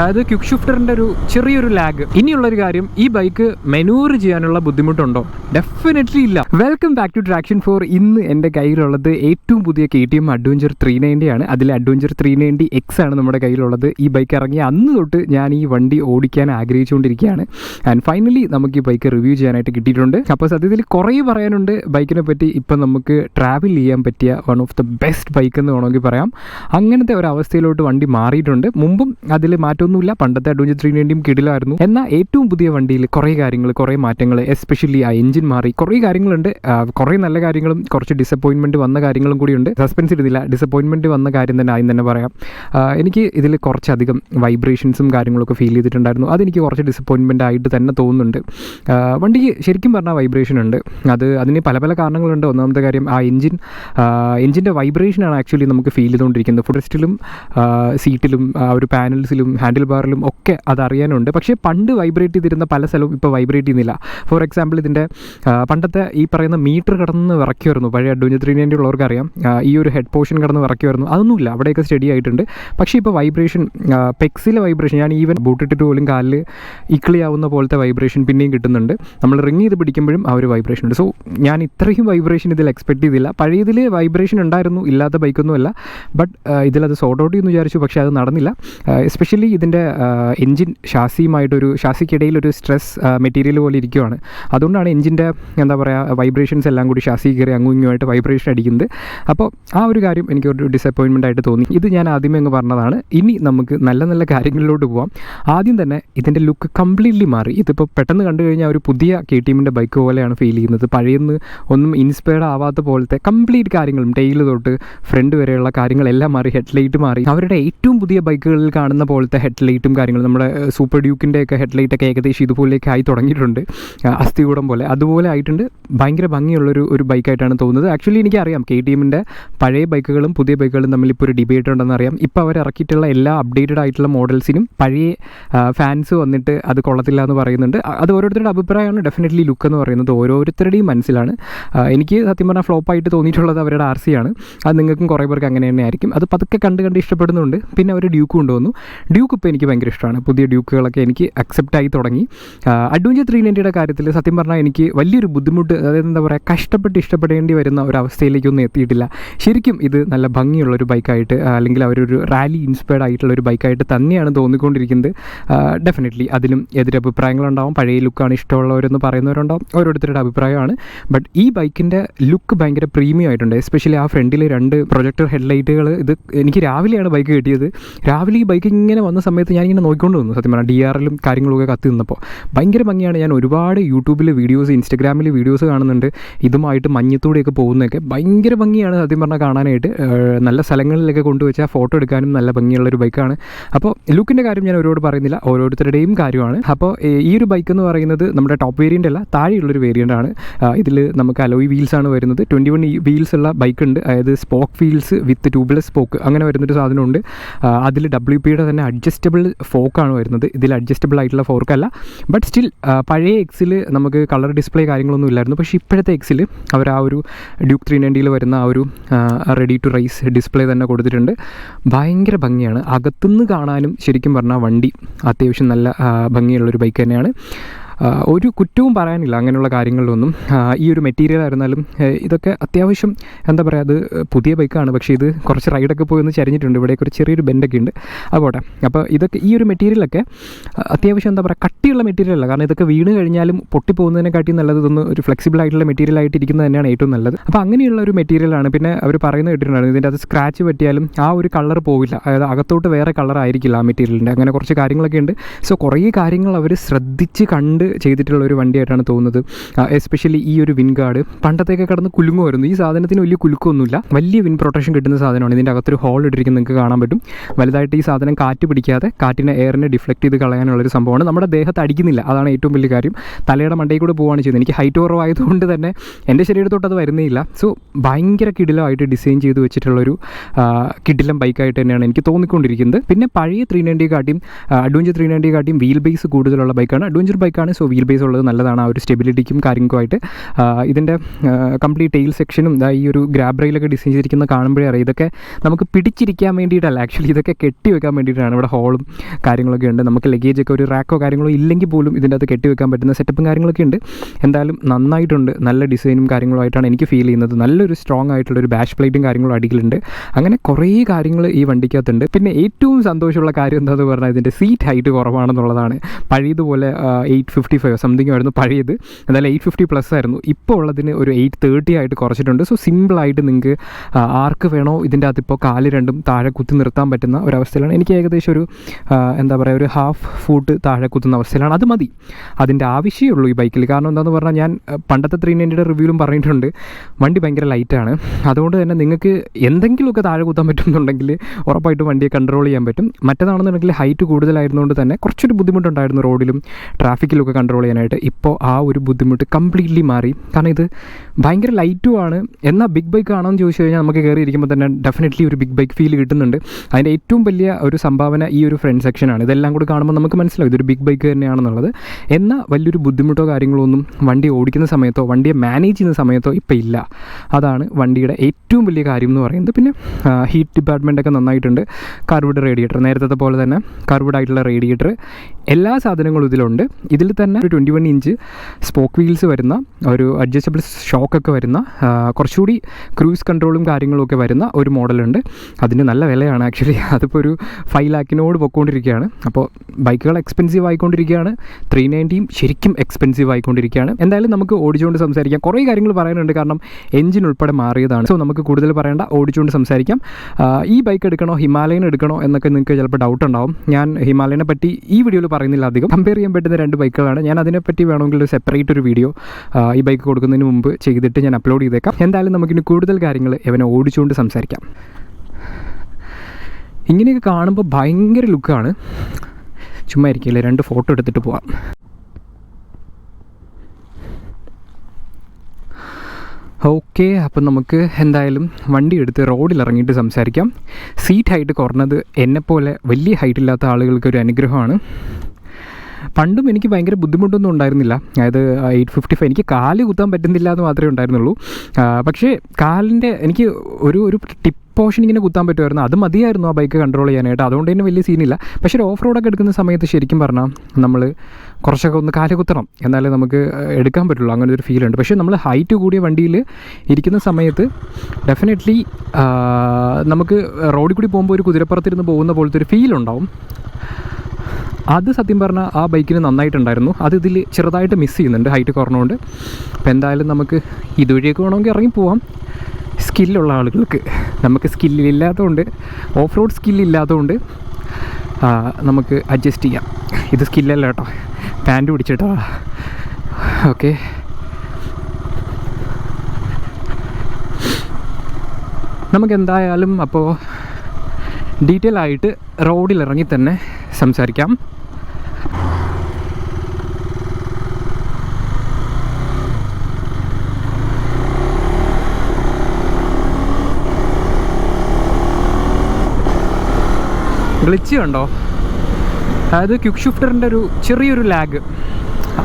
അതായത് ക്യുക്ക് ഷിഫ്റ്ററിന്റെ ഒരു ചെറിയൊരു ലാഗ്. ഇനിയുള്ളൊരു കാര്യം ഈ ബൈക്ക് മെനൂർ ചെയ്യാനുള്ള ബുദ്ധിമുട്ടുണ്ടോ? ഡെഫിനറ്റ്ലി ഇല്ല. Welcome back to traction four ഇന്ന് എന്റെ കയ്യിലുള്ളത് ഏറ്റവും പുതിയ K T M adventure three ninety ആണ്. അതിൽ അഡ്വഞ്ചർ ത്രീ നയന്റി എക്സ് ആണ് നമ്മുടെ കയ്യിലുള്ളത്. ഈ ബൈക്ക് ഇറങ്ങിയ അന്ന് തൊട്ട് ഞാൻ ഈ വണ്ടി ഓടിക്കാൻ ആഗ്രഹിച്ചുകൊണ്ടിരിക്കുകയാണ്. ആൻഡ് ഫൈനലി നമുക്ക് ഈ ബൈക്ക് റിവ്യൂ ചെയ്യാനായിട്ട് കിട്ടിയിട്ടുണ്ട്. അപ്പോൾ സത്യത്തിൽ കുറേ പറയാനുണ്ട്. ബൈക്കിനെ പറ്റി ഇപ്പം നമുക്ക് ട്രാവൽ ചെയ്യാൻ പറ്റിയ one of the best bike എന്ന് വേണമെങ്കിൽ പറയാം. അങ്ങനത്തെ ഒരു അവസ്ഥയിലോട്ട് വണ്ടി മാറിയിട്ടുണ്ട്. മുമ്പും അതിൽ മാറ്റമൊന്നുമില്ല പണ്ടത്തെ അഡ്വഞ്ചർ ത്രീ നയന്റിയും കിടിലായിരുന്നു. എന്നാൽ ഏറ്റവും പുതിയ വണ്ടിയിൽ കുറേ കാര്യങ്ങൾ കുറേ മാറ്റങ്ങൾ എസ്പെഷ്യലി ആ എഞ്ചിൻ മാറി. കുറേ കാര്യങ്ങളുണ്ട്. കുറേ നല്ല കാര്യങ്ങളും കുറച്ച് ഡിസപ്പോയിൻമെന്റ് വന്ന കാര്യങ്ങളും കൂടിയുണ്ട്. സസ്പെൻസ് ഇടുന്നില്ല. ഡിസപ്പോയിൻമെന്റ് വന്ന കാര്യം തന്നെ ആദ്യം തന്നെ പറയാം. എനിക്ക് ഇതിൽ കുറച്ചധികം വൈബ്രേഷൻസും കാര്യങ്ങളൊക്കെ ഫീൽ ചെയ്തിട്ടുണ്ടായിരുന്നു. അതെനിക്ക് കുറച്ച് ഡിസപ്പോയിൻമെന്റ് ആയിട്ട് തന്നെ തോന്നുന്നുണ്ട്. വണ്ടിക്ക് ശരിക്കും പറഞ്ഞാൽ വൈബ്രേഷൻ ഉണ്ട്. അത് അതിന് പല പല കാരണങ്ങളുണ്ട്. ഒന്നാമത്തെ കാര്യം ആ എഞ്ചിൻ എഞ്ചിന്റെ വൈബ്രേഷനാണ് ആക്ച്വലി നമുക്ക് ഫീൽ ചെയ്തുകൊണ്ടിരിക്കുന്നത്. ഫുഡസ്റ്റിലും സീറ്റിലും ആ ഒരു പാനൽസിലും ഹാൻഡിൽ ബാറിലും ഒക്കെ അത് അറിയാനുണ്ട്. പക്ഷേ പണ്ട് വൈബ്രേറ്റ് ചെയ്തിരുന്ന പല സ്ഥലവും ഇപ്പോൾ വൈബ്രേറ്റ് ചെയ്യുന്നില്ല. ഫോർ എക്സാമ്പിൾ ഇതിന്റെ പണ്ടത്തെ ഈ പറയുന്ന മീറ്റർ കടന്ന് വിറയ്ക്കുമായിരുന്നു പഴയ അഡ്വഞ്ചർ ത്രീ നയന്റി ഉള്ളവർക്ക് അറിയാം ഈ ഒരു ഹെഡ് പോർഷൻ കടന്ന് വിറയ്ക്കുമായിരുന്നു അതൊന്നുമില്ല. അവിടെയൊക്കെ സ്റ്റഡി ആയിട്ടുണ്ട്. പക്ഷേ ഇപ്പോൾ വൈബ്രേഷൻ പെക്സിലെ വൈബ്രേഷൻ ഞാൻ ഈവൻ ബൂട്ടിട്ടിട്ട് പോലും കാലിൽ ഇക്കിളിയാവുന്ന പോലത്തെ വൈബ്രേഷൻ പിന്നെയും കിട്ടുന്നുണ്ട്. നമ്മൾ റിങ് ചെയ്ത് പിടിക്കുമ്പോഴും ആ ഒരു വൈബ്രേഷൻ ഉണ്ട്. സോ ഞാൻ ഇത്രയും വൈബ്രേഷൻ ഇതിൽ എക്സ്പെക്ട് ചെയ്തില്ല. പഴയതിൽ വൈബ്രേഷൻ ഉണ്ടായിരുന്നു. ഇല്ലാത്ത ബൈക്കൊന്നുമല്ല ബട്ട് ഇതിലത് സോർട്ട് ഔട്ട് ചെയ്യുന്നു വിചാരിച്ചു. പക്ഷേ അത് നടന്നില്ല. എസ്പെഷ്യലി ഇതിന്റെ എൻജിൻ ഷാസിയുമായിട്ടൊരു ഷാസിക്കിടയിൽ ഒരു സ്ട്രെസ് മെറ്റീരിയൽ പോലെ ഇരിക്കുവാണ്. അതുകൊണ്ടാണ് എഞ്ചിന്റെ എന്താ പറയുക വൈബ്രേഷൻസ് എല്ലാം കൂടി ഷാസി കയറി അങ്ങും ഇങ്ങുമായിട്ട് വൈബ്രേഷൻ അടിക്കുന്നത്. അപ്പോൾ ആ ഒരു കാര്യം എനിക്ക് ഒരു ഡിസപ്പോയിൻമെന്റ് ആയിട്ട് തോന്നി. ഇത് ഞാൻ ആദ്യമേ അങ്ങ് പറഞ്ഞതാണ്. ഇനി നമുക്ക് നല്ല നല്ല കാര്യങ്ങളിലോട്ട് പോവാം. ആദ്യം തന്നെ ഇതിന്റെ ലുക്ക് കംപ്ലീറ്റ്ലി മാറി. ഇതിപ്പോൾ പെട്ടെന്ന് കണ്ടു കഴിഞ്ഞാൽ ഒരു പുതിയ കെ ടി എമ്മിന്റെ ബൈക്ക് പോലെയാണ് ഫീൽ ചെയ്യുന്നത്. പഴയെന്ന് ഒന്നും ഇൻസ്പയർഡ് ആവാത്ത പോലത്തെ കംപ്ലീറ്റ് കാര്യങ്ങളും ടെയിൽ തൊട്ട് ഫ്രണ്ട് വരെയുള്ള കാര്യങ്ങളെല്ലാം മാറി ഹെഡ്ലൈറ്റ് മാറി. അവരുടെ ഏറ്റവും പുതിയ ബൈക്കുകളിൽ കാണുന്ന പോലത്തെ ഹെഡ്ലൈറ്റും കാര്യങ്ങളും നമ്മുടെ സൂപ്പർ ഡ്യൂക്കിന്റെ ഒക്കെ ഹെഡ്ലൈറ്റൊക്കെ ഏകദേശം ഇതുപോലെയൊക്കെ ആയി തുടങ്ങിയിട്ടുണ്ട്. അസ്ഥി അസ്ഥികൂടം പോലെ. അതുപോലെ ആയിട്ടുണ്ട്. ഭയങ്കര ഭംഗിയുള്ളൊരു ഒരു ബൈക്കായിട്ടാണ് തോന്നുന്നത്. ആക്ച്വലി എനിക്കറിയാം കെ ടി എമ്മിന്റെ പഴയ ബൈക്കുകളും പുതിയ ബൈക്കുകളും തമ്മിൽ ഇപ്പോൾ ഒരു ഡിബേറ്റ് ഉണ്ടെന്ന് അറിയാം. ഇപ്പോൾ അവർ ഇറക്കിയിട്ടുള്ള എല്ലാ അപ്ഡേറ്റഡ് ആയിട്ടുള്ള മോഡൽസിനും പഴയ ഫാൻസ് വന്നിട്ട് അത് കൊള്ളത്തില്ല എന്ന് പറയുന്നുണ്ട്. അത് ഓരോരുത്തരുടെ അഭിപ്രായമാണ്. ഡെഫിനറ്റ്ലി ലുക്ക് എന്ന് പറയുന്നത് ഓരോരുത്തരുടെയും മനസ്സിലാണ്. എനിക്ക് സത്യം പറഞ്ഞാൽ ഫ്ലോപ്പായിട്ട് തോന്നിയിട്ടുള്ളത് അവരുടെ ആർ സി ആണ്. അത് നിങ്ങൾക്കും കുറേ പേർക്ക് അങ്ങനെ തന്നെ ആയിരിക്കും അത് പതുക്കെ കണ്ട് കണ്ട് ഇഷ്ടപ്പെടുന്നുണ്ട്. പിന്നെ അവർ ഡ്യൂക്ക് കൊണ്ടുവന്നു. ഡ്യൂക്ക് ഇപ്പോൾ എനിക്ക് ഭയങ്കര ഇഷ്ടമാണ് പുതിയ ഡ്യൂക്കുകളൊക്കെ എനിക്ക് അക്സെപ്റ്റ് ആയി തുടങ്ങി. അഡ്വഞ്ചർ ത്രീ നയന്റിയുടെ കാര്യത്തിൽ സത്യം പറഞ്ഞാൽ എനിക്ക് വലിയൊരു ബുദ്ധിമുട്ട് അതായത് എന്താ പറയുക കഷ്ടപ്പെട്ട് ഇഷ്ടപ്പെടേണ്ടി വരുന്ന ഒരു അവസ്ഥയിലേക്കൊന്നും എത്തിയിട്ടില്ല. ശരിക്കും ഇത് നല്ല ഭംഗിയുള്ളൊരു ബൈക്കായിട്ട് അല്ലെങ്കിൽ അവരൊരു റാലി ഇൻസ്പയർഡ് ആയിട്ടുള്ള ഒരു ബൈക്കായിട്ട് തന്നെയാണ് തോന്നിക്കൊണ്ടിരിക്കുന്നത്. ഡെഫിനറ്റ്ലി അതിലും എതിരഭിപ്രായങ്ങളുണ്ടാവും. പഴയ ലുക്കാണ് ഇഷ്ടമുള്ളവരെന്ന് പറയുന്നവരുണ്ടാവും. ഓരോരുത്തരുടെ അഭിപ്രായമാണ്. ബട്ട് ഈ ബൈക്കിന്റെ ലുക്ക് ഭയങ്കര പ്രീമിയം ആയിട്ടുണ്ട്. എസ്പെഷ്യലി ആ ഫ്രണ്ടിലെ രണ്ട് പ്രൊജക്ടർ ഹെഡ്ലൈറ്റുകൾ ഇത് എനിക്ക് രാവിലെയാണ് ബൈക്ക് കിട്ടിയത്. രാവിലെ ഈ ബൈക്ക് ഇങ്ങനെ വന്ന സമയത്ത് ഞാനിങ്ങനെ നോക്കിക്കൊണ്ട് വന്നു സത്യം പറഞ്ഞാൽ ഡി ആറിലും കാര്യങ്ങളൊക്കെ കത്തി നിന്നപ്പോൾ ഭയങ്കര ഭംഗിയാണ്. ഞാൻ ഒരുപാട് യൂട്യൂബിൽ വീഡിയോസ് ഇൻസ്റ്റഗ്രാമിൽ വീഡിയോസ് കാണുന്നുണ്ട്. ഇതുമായിട്ട് മഞ്ഞത്തൂടെയൊക്കെ പോകുന്നതൊക്കെ ഭയങ്കര ഭംഗിയാണ് സത്യം പറഞ്ഞാൽ കാണാനായിട്ട്. നല്ല സ്ഥലങ്ങളിലൊക്കെ കൊണ്ടുവച്ചാൽ ഫോട്ടോ എടുക്കാനും നല്ല ഭംഗിയുള്ളൊരു ബൈക്കാണ് അപ്പോൾ ലുക്കിന്റെ കാര്യം ഞാൻ ഒരുപാട് പറയുന്നില്ല. ഓരോരുത്തരുടെയും കാര്യമാണ്. അപ്പോൾ ഈ ഒരു ബൈക്ക് എന്ന് പറയുന്നത് നമ്മുടെ ടോപ്പ് വേരിയന്റ് അല്ല താഴെയുള്ളൊരു വേരിയന്റ് ആണ്. ഇതിൽ നമുക്ക് അലോയ് വീൽസ് ആണ് വരുന്നത്. ട്വന്റി വൺ വീൽസ് ഉള്ള ബൈക്ക് ഉണ്ട്. അതായത് spoke wheels with tubeless spoke അങ്ങനെ വരുന്നൊരു സാധനമുണ്ട്. അതിൽ ഡബ്ല്യു പിയുടെ തന്നെ അഡ്ജസ്റ്റബിൾ ഫോക്കാണ് വരുന്നത്. ഇതിൽ അഡ്ജസ്റ്റബിൾ ആയിട്ടുള്ള ഫോർക്കല്ല ബട്ട് സ്റ്റിൽ പഴയ എക്സിൽ നമുക്ക് കളർ ഡിസ്പ്ലേ കാര്യങ്ങളൊന്നും ഇല്ലായിരുന്നു. പക്ഷേ ഇപ്പോഴത്തെ എക്സിൽ അവർ ആ ഒരു ഡ്യൂക്ക് ത്രീ നയന്റിയിൽ വരുന്ന ആ ഒരു റെഡി ടു റൈസ് ഡിസ്പ്ലേ തന്നെ കൊടുത്തിട്ടുണ്ട്. ഭയങ്കര ഭംഗിയാണ്. അകത്തുനിന്ന് കാണാനും ശരിക്കും പറഞ്ഞാൽ വണ്ടി അത്യാവശ്യം നല്ല ഭംഗിയുള്ളൊരു ബൈക്ക് തന്നെയാണ്. ഒരു കുറ്റവും പറയാനില്ല അങ്ങനെയുള്ള കാര്യങ്ങളിലൊന്നും. ഈ ഒരു മെറ്റീരിയൽ ആയിരുന്നാലും ഇതൊക്കെ അത്യാവശ്യം എന്താ പറയുക അത് പുതിയ ബൈക്കാണ് പക്ഷേ ഇത് കുറച്ച് റൈഡൊക്കെ പോയി ഒന്ന് ചരിഞ്ഞിട്ടുണ്ട്. ഇവിടെയൊക്കെ ഒരു ചെറിയൊരു ബെൻഡൊക്കെ ഉണ്ട്. അതുപോട്ടെ അപ്പോൾ ഇതൊക്കെ ഈ ഒരു മെറ്റീരിയലൊക്കെ അത്യാവശ്യം എന്താ പറയുക കട്ടിയുള്ള മെറ്റീരിയൽ അല്ല. കാരണം ഇതൊക്കെ വീണ് കഴിഞ്ഞാലും പൊട്ടിപ്പോകുന്നതിനെക്കാട്ടി നല്ലത് ഇതൊന്ന് ഒരു ഫ്ലെക്സിബിൾ ആയിട്ടുള്ള മെറ്റീരിയൽ ആയിട്ട് ഇരിക്കുന്നത് തന്നെയാണ് ഏറ്റവും നല്ലത്. അപ്പോൾ അങ്ങനെയുള്ള ഒരു മെറ്റീരിയലാണ് പിന്നെ അവർ പറയുന്നത് കേട്ടിട്ടുണ്ടായിരുന്നു ഇതിന്റെ അത് സ്ക്രാച്ച് പറ്റിയാലും ആ ഒരു കളർ പോവില്ല. അതായത് അകത്തോട്ട് വേറെ കളർ ആയിരിക്കില്ല ആ മെറ്റീരിയലിന്റെ അങ്ങനെ കുറച്ച് കാര്യങ്ങളൊക്കെ ഉണ്ട്. സോ കുറേ കാര്യങ്ങൾ അവർ ശ്രദ്ധിച്ച് കണ്ട് ചെയ്തിട്ടുള്ള ഒരു വണ്ടിയായിട്ടാണ് തോന്നുന്നത്. എസ്പെഷ്യലി ഈ ഒരു വിൻ ഗാർഡ് പണ്ടത്തേക്ക് കടന്ന് കുലുങ്ങുമായിരുന്നു. ഈ സാധനത്തിന് വലിയ കുലുക്കൊന്നുമില്ല വലിയ വിൻ പ്രൊട്ടക്ഷൻ കിട്ടുന്ന സാധനമാണ്. ഇതിന്റെ അകത്തൊരു ഹോൾ ഇട്ടിരിക്കുന്നത് നിങ്ങൾക്ക് കാണാൻ പറ്റും. വലുതായിട്ട് ഈ സാധനം കാറ്റ് പിടിക്കാതെ കാറ്റിനെ എയറിനെ ഡിഫ്ലക്ട് ചെയ്ത് കളയാനുള്ളൊരു സംഭവമാണ്. നമ്മുടെ ദേഹത്ത് അടിക്കുന്നില്ല. അതാണ് ഏറ്റവും വലിയ കാര്യം. തലയുടെ മണ്ടയിൽ കൂടെ പോവുകയാണ് ചെയ്യുന്നത്. എനിക്ക് ഹൈറ്റ് കുറവായതുകൊണ്ട് തന്നെ എന്റെ ശരീരത്തോട്ട് അത് വരുന്നില്ല. സോ ഭയങ്കര കിടിലമായിട്ട് ഡിസൈൻ ചെയ്ത് വെച്ചിട്ടുള്ളൊരു കിടിലം ബൈക്കായിട്ട് തന്നെയാണ് എനിക്ക് തോന്നിക്കൊണ്ടിരിക്കുന്നത്. പിന്നെ പഴയ ത്രീ നയന്റി കാട്ടിയും അഡ്വഞ്ചർ ത്രീ നയന്റി കാട്ടിയും വീൽ ബേസ് കൂടുതലുള്ള ബൈക്കാണ് അഡ്വഞ്ചർ ബൈക്കാണ് സോ വീൽ ബേസ് ഉള്ളത് നല്ലതാണ് ആ ഒരു സ്റ്റെബിലിറ്റിക്കും കാര്യങ്ങൾക്കുമായിട്ട്. ഇതിന്റെ കംപ്ലീറ്റ് ടെയിൽ സെക്ഷനും ഈ ഒരു ഗ്രാബ് റെയിലൊക്കെ ഡിസൈൻ ചെയ്തിരിക്കുന്ന കാണുമ്പോഴേ അറിയാം. ഇതൊക്കെ നമുക്ക് പിടിച്ചിരിക്കാൻ വേണ്ടിയിട്ടല്ല ആക്ച്വലി ഇതൊക്കെ കെട്ടി വെക്കാൻ വേണ്ടിയിട്ടാണ്. ഇവിടെ ഹോളും കാര്യങ്ങളൊക്കെ ഉണ്ട്. നമുക്ക് ലഗേജ് ഒക്കെ ഒരു റാക്കോ കാര്യങ്ങളോ ഇല്ലെങ്കിൽ പോലും ഇതിന്റെ അകത്ത് കെട്ടി വെക്കാൻ പറ്റുന്ന സെറ്റപ്പും കാര്യങ്ങളൊക്കെ ഉണ്ട്. എന്തായാലും നന്നായിട്ടുണ്ട്. നല്ല ഡിസൈനും കാര്യങ്ങളും ആയിട്ടാണ് എനിക്ക് ഫീൽ ചെയ്യുന്നത്. നല്ലൊരു സ്ട്രോങ് ആയിട്ടുള്ള ഒരു ബാഷ് പ്ലേറ്റും കാര്യങ്ങളും അടിയിലുണ്ട്. അങ്ങനെ കുറേ കാര്യങ്ങൾ ഈ വണ്ടിക്കകത്തുണ്ട്. പിന്നെ ഏറ്റവും സന്തോഷമുള്ള കാര്യം എന്താണെന്ന് പറഞ്ഞാൽ ഇതിന്റെ സീറ്റ് ഹൈറ്റ് കുറവാണെന്നുള്ളതാണ്. പഴയതുപോലെ എയ്റ്റ് ഫിഫ്റ്റി ഫൈവ് സംതിങ് ആയിരുന്നു പഴയത്. എന്തായാലും എയ്റ്റ് ഫിഫ്റ്റി പ്ലസ് ആയിരുന്നു. ഇപ്പോൾ ഉള്ളതിന് ഒരു എയ്റ്റ് തേർട്ടി ആയിട്ട് കുറച്ചിട്ടുണ്ട്. സോ സിമ്പിളായിട്ട് നിങ്ങൾക്ക് ആർക്ക് വേണോ ഇതിന്റെ അകത്ത് ഇപ്പോൾ കാൽ രണ്ടും താഴെ കുത്തി നിർത്താൻ പറ്റുന്ന ഒരവസ്ഥയിലാണ്. എനിക്ക് ഏകദേശം ഒരു എന്താ പറയുക ഒരു ഹാഫ് ഫൂട്ട് താഴെ കുത്തുന്ന അവസ്ഥയിലാണ്. അത് മതി. അതിന്റെ ആവശ്യമേ ഉള്ളൂ ഈ ബൈക്കിൽ. കാരണം എന്താണെന്ന് പറഞ്ഞാൽ ഞാൻ പണ്ടത്തെ ത്രീ നയന്റിയുടെ റിവ്യൂലും പറഞ്ഞിട്ടുണ്ട്. വണ്ടി ഭയങ്കര ലൈറ്റാണ് അതുകൊണ്ട് തന്നെ നിങ്ങൾക്ക് എന്തെങ്കിലുമൊക്കെ താഴെ കുത്താൻ പറ്റുന്നുണ്ടെങ്കിൽ ഉറപ്പായിട്ടും വണ്ടിയെ കൺട്രോൾ ചെയ്യാൻ പറ്റും. മറ്റേതാണെന്നുണ്ടെങ്കിൽ ഹൈറ്റ് കൂടുതലായിരുന്നുകൊണ്ട് തന്നെ കുറച്ചൊരു ബുദ്ധിമുട്ടുണ്ടായിരുന്നു റോഡിലും ട്രാഫിക്കിലൊക്കെ കൺട്രോൾ ചെയ്യാനായിട്ട് ഇപ്പോൾ ആ ഒരു ബുദ്ധിമുട്ട് കംപ്ലീറ്റ്ലി മാറി. കാരണം ഇത് ഭയങ്കര ലൈറ്റും ആണ്. എന്നാൽ ബിഗ് ബൈക്ക് ആണോ എന്ന് ചോദിച്ചു കഴിഞ്ഞാൽ നമുക്ക് കയറി ഇരിക്കുമ്പോൾ തന്നെ ഡെഫിനറ്റ്ലി ഒരു ബിഗ് ബൈക്ക് ഫീൽ കിട്ടുന്നുണ്ട്. അതിന്റെ ഏറ്റവും വലിയ ഒരു സംഭാവന ഈ ഒരു ഫ്രണ്ട് സെക്ഷനാണ് ഇതെല്ലാം കൂടി കാണുമ്പോൾ നമുക്ക് മനസ്സിലാവും ഇതൊരു ബിഗ് ബൈക്ക് തന്നെയാണെന്നുള്ളത്. എന്നാൽ വലിയൊരു ബുദ്ധിമുട്ടോ കാര്യങ്ങളോ ഒന്നും വണ്ടി ഓടിക്കുന്ന സമയത്തോ വണ്ടിയെ മാനേജ് ചെയ്യുന്ന സമയത്തോ ഇപ്പോൾ ഇല്ല. അതാണ് വണ്ടിയുടെ ഏറ്റവും വലിയ കാര്യം എന്ന് പറയുന്നത്. പിന്നെ ഹീറ്റ് ഡിപ്പാർട്ട്മെന്റ് ഒക്കെ നന്നായിട്ടുണ്ട്. കർവ്ഡ് റേഡിയേറ്റർ നേരത്തെ പോലെ തന്നെ കർവ്ഡ് ആയിട്ടുള്ള റേഡിയേറ്റർ എല്ലാ സാധനങ്ങളും ഇതിലുണ്ട്. ഇതിൽ തന്നെ ഒരു twenty one inch spoke wheels വരുന്ന ഒരു അഡ്ജസ്റ്റബിൾ ഷോക്കൊക്കെ വരുന്ന കുറച്ചുകൂടി ക്രൂസ് കൺട്രോളും കാര്യങ്ങളും ഒക്കെ വരുന്ന ഒരു മോഡലുണ്ട്. അതിന് നല്ല വിലയാണ് ആക്ച്വലി അതിപ്പോൾ ഒരു ഫൈവ് ലാക്കിനോട് പൊയ്ക്കൊണ്ടിരിക്കുകയാണ് അപ്പോൾ ബൈക്കുകൾ എക്സ്പെൻസീവ് ആയിക്കൊണ്ടിരിക്കുകയാണ്. ത്രീ നയന്റിയും ശരിക്കും എക്സ്പെൻസീവ് ആയിക്കൊണ്ടിരിക്കുകയാണ്. എന്തായാലും നമുക്ക് ഓടിച്ചുകൊണ്ട് സംസാരിക്കാം. കുറേ കാര്യങ്ങൾ പറയാനുണ്ട്. കാരണം എഞ്ചിൻ ഉൾപ്പെടെ മാറിയതാണ്. സോ നമുക്ക് കൂടുതൽ പറയേണ്ട. ഓടിച്ചുകൊണ്ട് സംസാരിക്കാം. ഈ ബൈക്ക് എടുക്കണോ? ഹിമാലയൻ എടുക്കണോ? എന്നൊക്കെ നിങ്ങൾക്ക് ചിലപ്പോൾ ഡൗട്ട് ഉണ്ടാവും. ഞാൻ ഹിമാലയനെ പറ്റി ഈ വീഡിയോയിൽ പറയുന്നില്ല അധികം. കമ്പയർ ചെയ്യാൻ പറ്റുന്ന രണ്ട് ബൈക്കുകളാണ്. ഞാൻ അതിനെപ്പറ്റി വേണമെങ്കിൽ ഒരു സെപ്പറേറ്റ് ഒരു വീഡിയോ ഈ ബൈക്ക് കൊടുക്കുന്നതിന് മുമ്പ് ചെയ്തിട്ട് ഞാൻ അപ്ലോഡ് ചെയ്തേക്കാം. എന്തായാലും നമുക്കിനി കൂടുതൽ കാര്യങ്ങൾ ഇവനെ ഓടിച്ചുകൊണ്ട് സംസാരിക്കാം. ഇങ്ങനെയൊക്കെ കാണുമ്പോൾ ഭയങ്കര ലുക്കാണ് ചുമ്മാ ഇരിക്കില്ല? രണ്ട് ഫോട്ടോ എടുത്തിട്ട് പോവാം. ഓക്കെ അപ്പം നമുക്ക് എന്തായാലും വണ്ടി എടുത്ത് റോഡിൽ ഇറങ്ങിയിട്ട് സംസാരിക്കാം. സീറ്റ് ഹൈറ്റ് കുറഞ്ഞത് എന്നെപ്പോലെ വലിയ ഹൈറ്റ് ഇല്ലാത്ത ആളുകൾക്ക് ഒരു അനുഗ്രഹമാണ്. പണ്ടും എനിക്ക് ഭയങ്കര ബുദ്ധിമുട്ടൊന്നും ഉണ്ടായിരുന്നില്ല. അതായത് എയ്റ്റ് ഫിഫ്റ്റി ഫൈവ് എനിക്ക് കാൽ കുത്താൻ പറ്റുന്നില്ല എന്ന് മാത്രമേ ഉണ്ടായിരുന്നുള്ളൂ. പക്ഷേ കാലിന്റെ എനിക്ക് ഒരു ഒരു ടിപ്പ് പോർഷൻ ഇങ്ങനെ കുത്താൻ പറ്റുമായിരുന്നു. അത് മതിയായിരുന്നു ആ ബൈക്ക് കൺട്രോൾ ചെയ്യാനായിട്ട്. അതുകൊണ്ട് തന്നെ വലിയ സീനില്ല പക്ഷേ ഒരു ഓഫ് റോഡൊക്കെ എടുക്കുന്ന സമയത്ത് ശരിക്കും പറഞ്ഞാൽ നമ്മൾ കുറച്ചൊക്കെ ഒന്ന് കാൽ കുത്തണം. എന്നാലേ നമുക്ക് എടുക്കാൻ പറ്റുള്ളൂ. അങ്ങനെ ഒരു ഫീൽ ഉണ്ട്. പക്ഷേ നമ്മൾ ഹൈറ്റ് കൂടിയ വണ്ടിയിൽ ഇരിക്കുന്ന സമയത്ത് ഡെഫിനറ്റ്ലി നമുക്ക് റോഡിൽ കൂടി പോകുമ്പോൾ ഒരു കുതിരപ്പുറത്തിരുന്ന് പോകുന്ന പോലത്തെ ഒരു ഫീൽ ഉണ്ടാവും. അത് സത്യം പറഞ്ഞാൽ ആ ബൈക്കിന് നന്നായിട്ടുണ്ടായിരുന്നു. അത് ഇതിൽ ചെറുതായിട്ട് മിസ് ചെയ്യുന്നുണ്ട്. ഹൈറ്റ് കുറഞ്ഞുകൊണ്ട് അപ്പോൾ എന്തായാലും നമുക്ക് ഇതുവഴിയൊക്കെ വേണമെങ്കിൽ ഇറങ്ങി പോവാം. സ്കില്ലുള്ള ആളുകൾക്ക്. നമുക്ക് സ്കില്ലില്ലാത്തതുകൊണ്ട് ഓഫ് റോഡ് സ്കില്ലില്ലാത്തതുകൊണ്ട് നമുക്ക് അഡ്ജസ്റ്റ് ചെയ്യാം. ഇത് സ്കില്ലല്ല കേട്ടോ. പാന്റ് പിടിച്ചിട്ടാ. ഓക്കെ നമുക്ക് എന്തായാലും അപ്പോൾ ഡീറ്റെയിൽ ആയിട്ട് റോഡിൽ ഇറങ്ങി തന്നെ സംസാരിക്കാം. ഗ്ലിച്ച് കണ്ടോ? അതായത് ക്വിക്ക് ഷിഫ്റ്ററിന്റെ ഒരു ചെറിയൊരു ലാഗ്.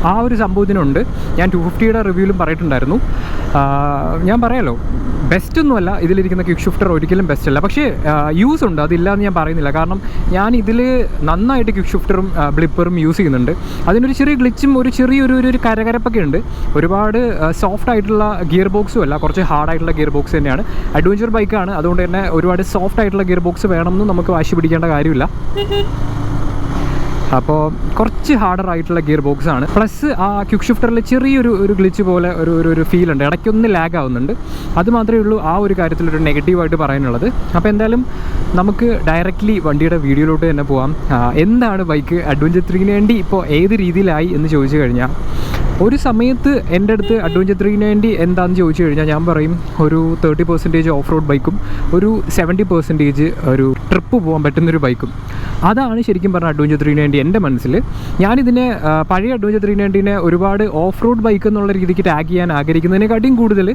ആ ഒരു സംഭവത്തിനുണ്ട്. ഞാൻ ടു ഫിഫ്റ്റിയുടെ റിവ്യൂലും പറഞ്ഞിട്ടുണ്ടായിരുന്നു ഞാൻ പറയാലോ? ബെസ്റ്റ് ഒന്നുമല്ല ഇതിലിരിക്കുന്ന ക്വിക്ക് ഷിഫ്റ്റർ ഒരിക്കലും ബെസ്റ്റ് അല്ല പക്ഷേ യൂസ് ഉണ്ട്. അതില്ലാന്ന് ഞാൻ പറയുന്നില്ല. കാരണം ഞാൻ ഇതിൽ നന്നായിട്ട് ക്വിക്ക് ഷിഫ്റ്ററും ബ്ലിപ്പറും യൂസ് ചെയ്യുന്നുണ്ട്. അതിനൊരു ചെറിയ ഗ്ലിച്ചും ഒരു ചെറിയൊരു ഒരു ഒരു കരകരപ്പൊക്കെ ഉണ്ട്. ഒരുപാട് സോഫ്റ്റ് ആയിട്ടുള്ള ഗിയർ ബോക്സും അല്ല. കുറച്ച് ഹാർഡ് ആയിട്ടുള്ള ഗിയർ ബോക്സ് തന്നെയാണ് അഡ്വഞ്ചർ ബൈക്കാണ് അതുകൊണ്ട് തന്നെ ഒരുപാട് സോഫ്റ്റ് ആയിട്ടുള്ള ഗിയർ ബോക്സ് വേണമെന്ന് നമുക്ക് വാശി പിടിക്കേണ്ട കാര്യമില്ല. അപ്പോൾ കുറച്ച് ഹാർഡർ ആയിട്ടുള്ള ഗിയർ ബോക്സ് ആണ്. പ്ലസ് ആ ക്വിക്ക് ഷിഫ്റ്ററിൽ ചെറിയൊരു ഒരു ഗ്ലിച്ച് പോലെ ഒരു ഒരു ഒരു ഫീൽ ഉണ്ട്. ഇടയ്ക്കൊന്ന് ലാഗ് ആവുന്നുണ്ട്. അത് മാത്രമേ ഉള്ളൂ ആ ഒരു കാര്യത്തിലൊരു നെഗറ്റീവായിട്ട് പറയാനുള്ളത്. അപ്പോൾ എന്തായാലും നമുക്ക് ഡയറക്റ്റ്ലി വണ്ടിയുടെ വീഡിയോയിലോട്ട് തന്നെ പോവാം. എന്താണ് ബൈക്ക് അഡ്വഞ്ചർ ത്രീന് വേണ്ടി ഇപ്പോൾ ഏത് രീതിയിലായി എന്ന് ചോദിച്ചു കഴിഞ്ഞാൽ ഒരു സമയത്ത് എന്റെ അടുത്ത് അഡ്വഞ്ചർ ത്രീ നയന്റി എന്താണെന്ന് ചോദിച്ചു കഴിഞ്ഞാൽ ഞാൻ പറയും ഒരു തേർട്ടി പെർസെന്റേജ് ഓഫ് റോഡ് ബൈക്കും ഒരു സെവന്റി പെർസെന്റേജ് ഒരു ട്രിപ്പ് പോകാൻ പറ്റുന്നൊരു ബൈക്കും അതാണ് ശരിക്കും പറഞ്ഞ അഡ്വഞ്ചർ ത്രീ നയന്റി എന്റെ മനസ്സിൽ. ഞാനിതിനെ പഴയ അഡ്വഞ്ചർ ത്രീ നയന്റീനെ ഒരുപാട് ഓഫ് റോഡ് ബൈക്ക് എന്നുള്ള രീതിക്ക് ടാഗ് ചെയ്യാൻ ആഗ്രഹിക്കുന്നതിനെക്കാട്ടിയും കൂടുതൽ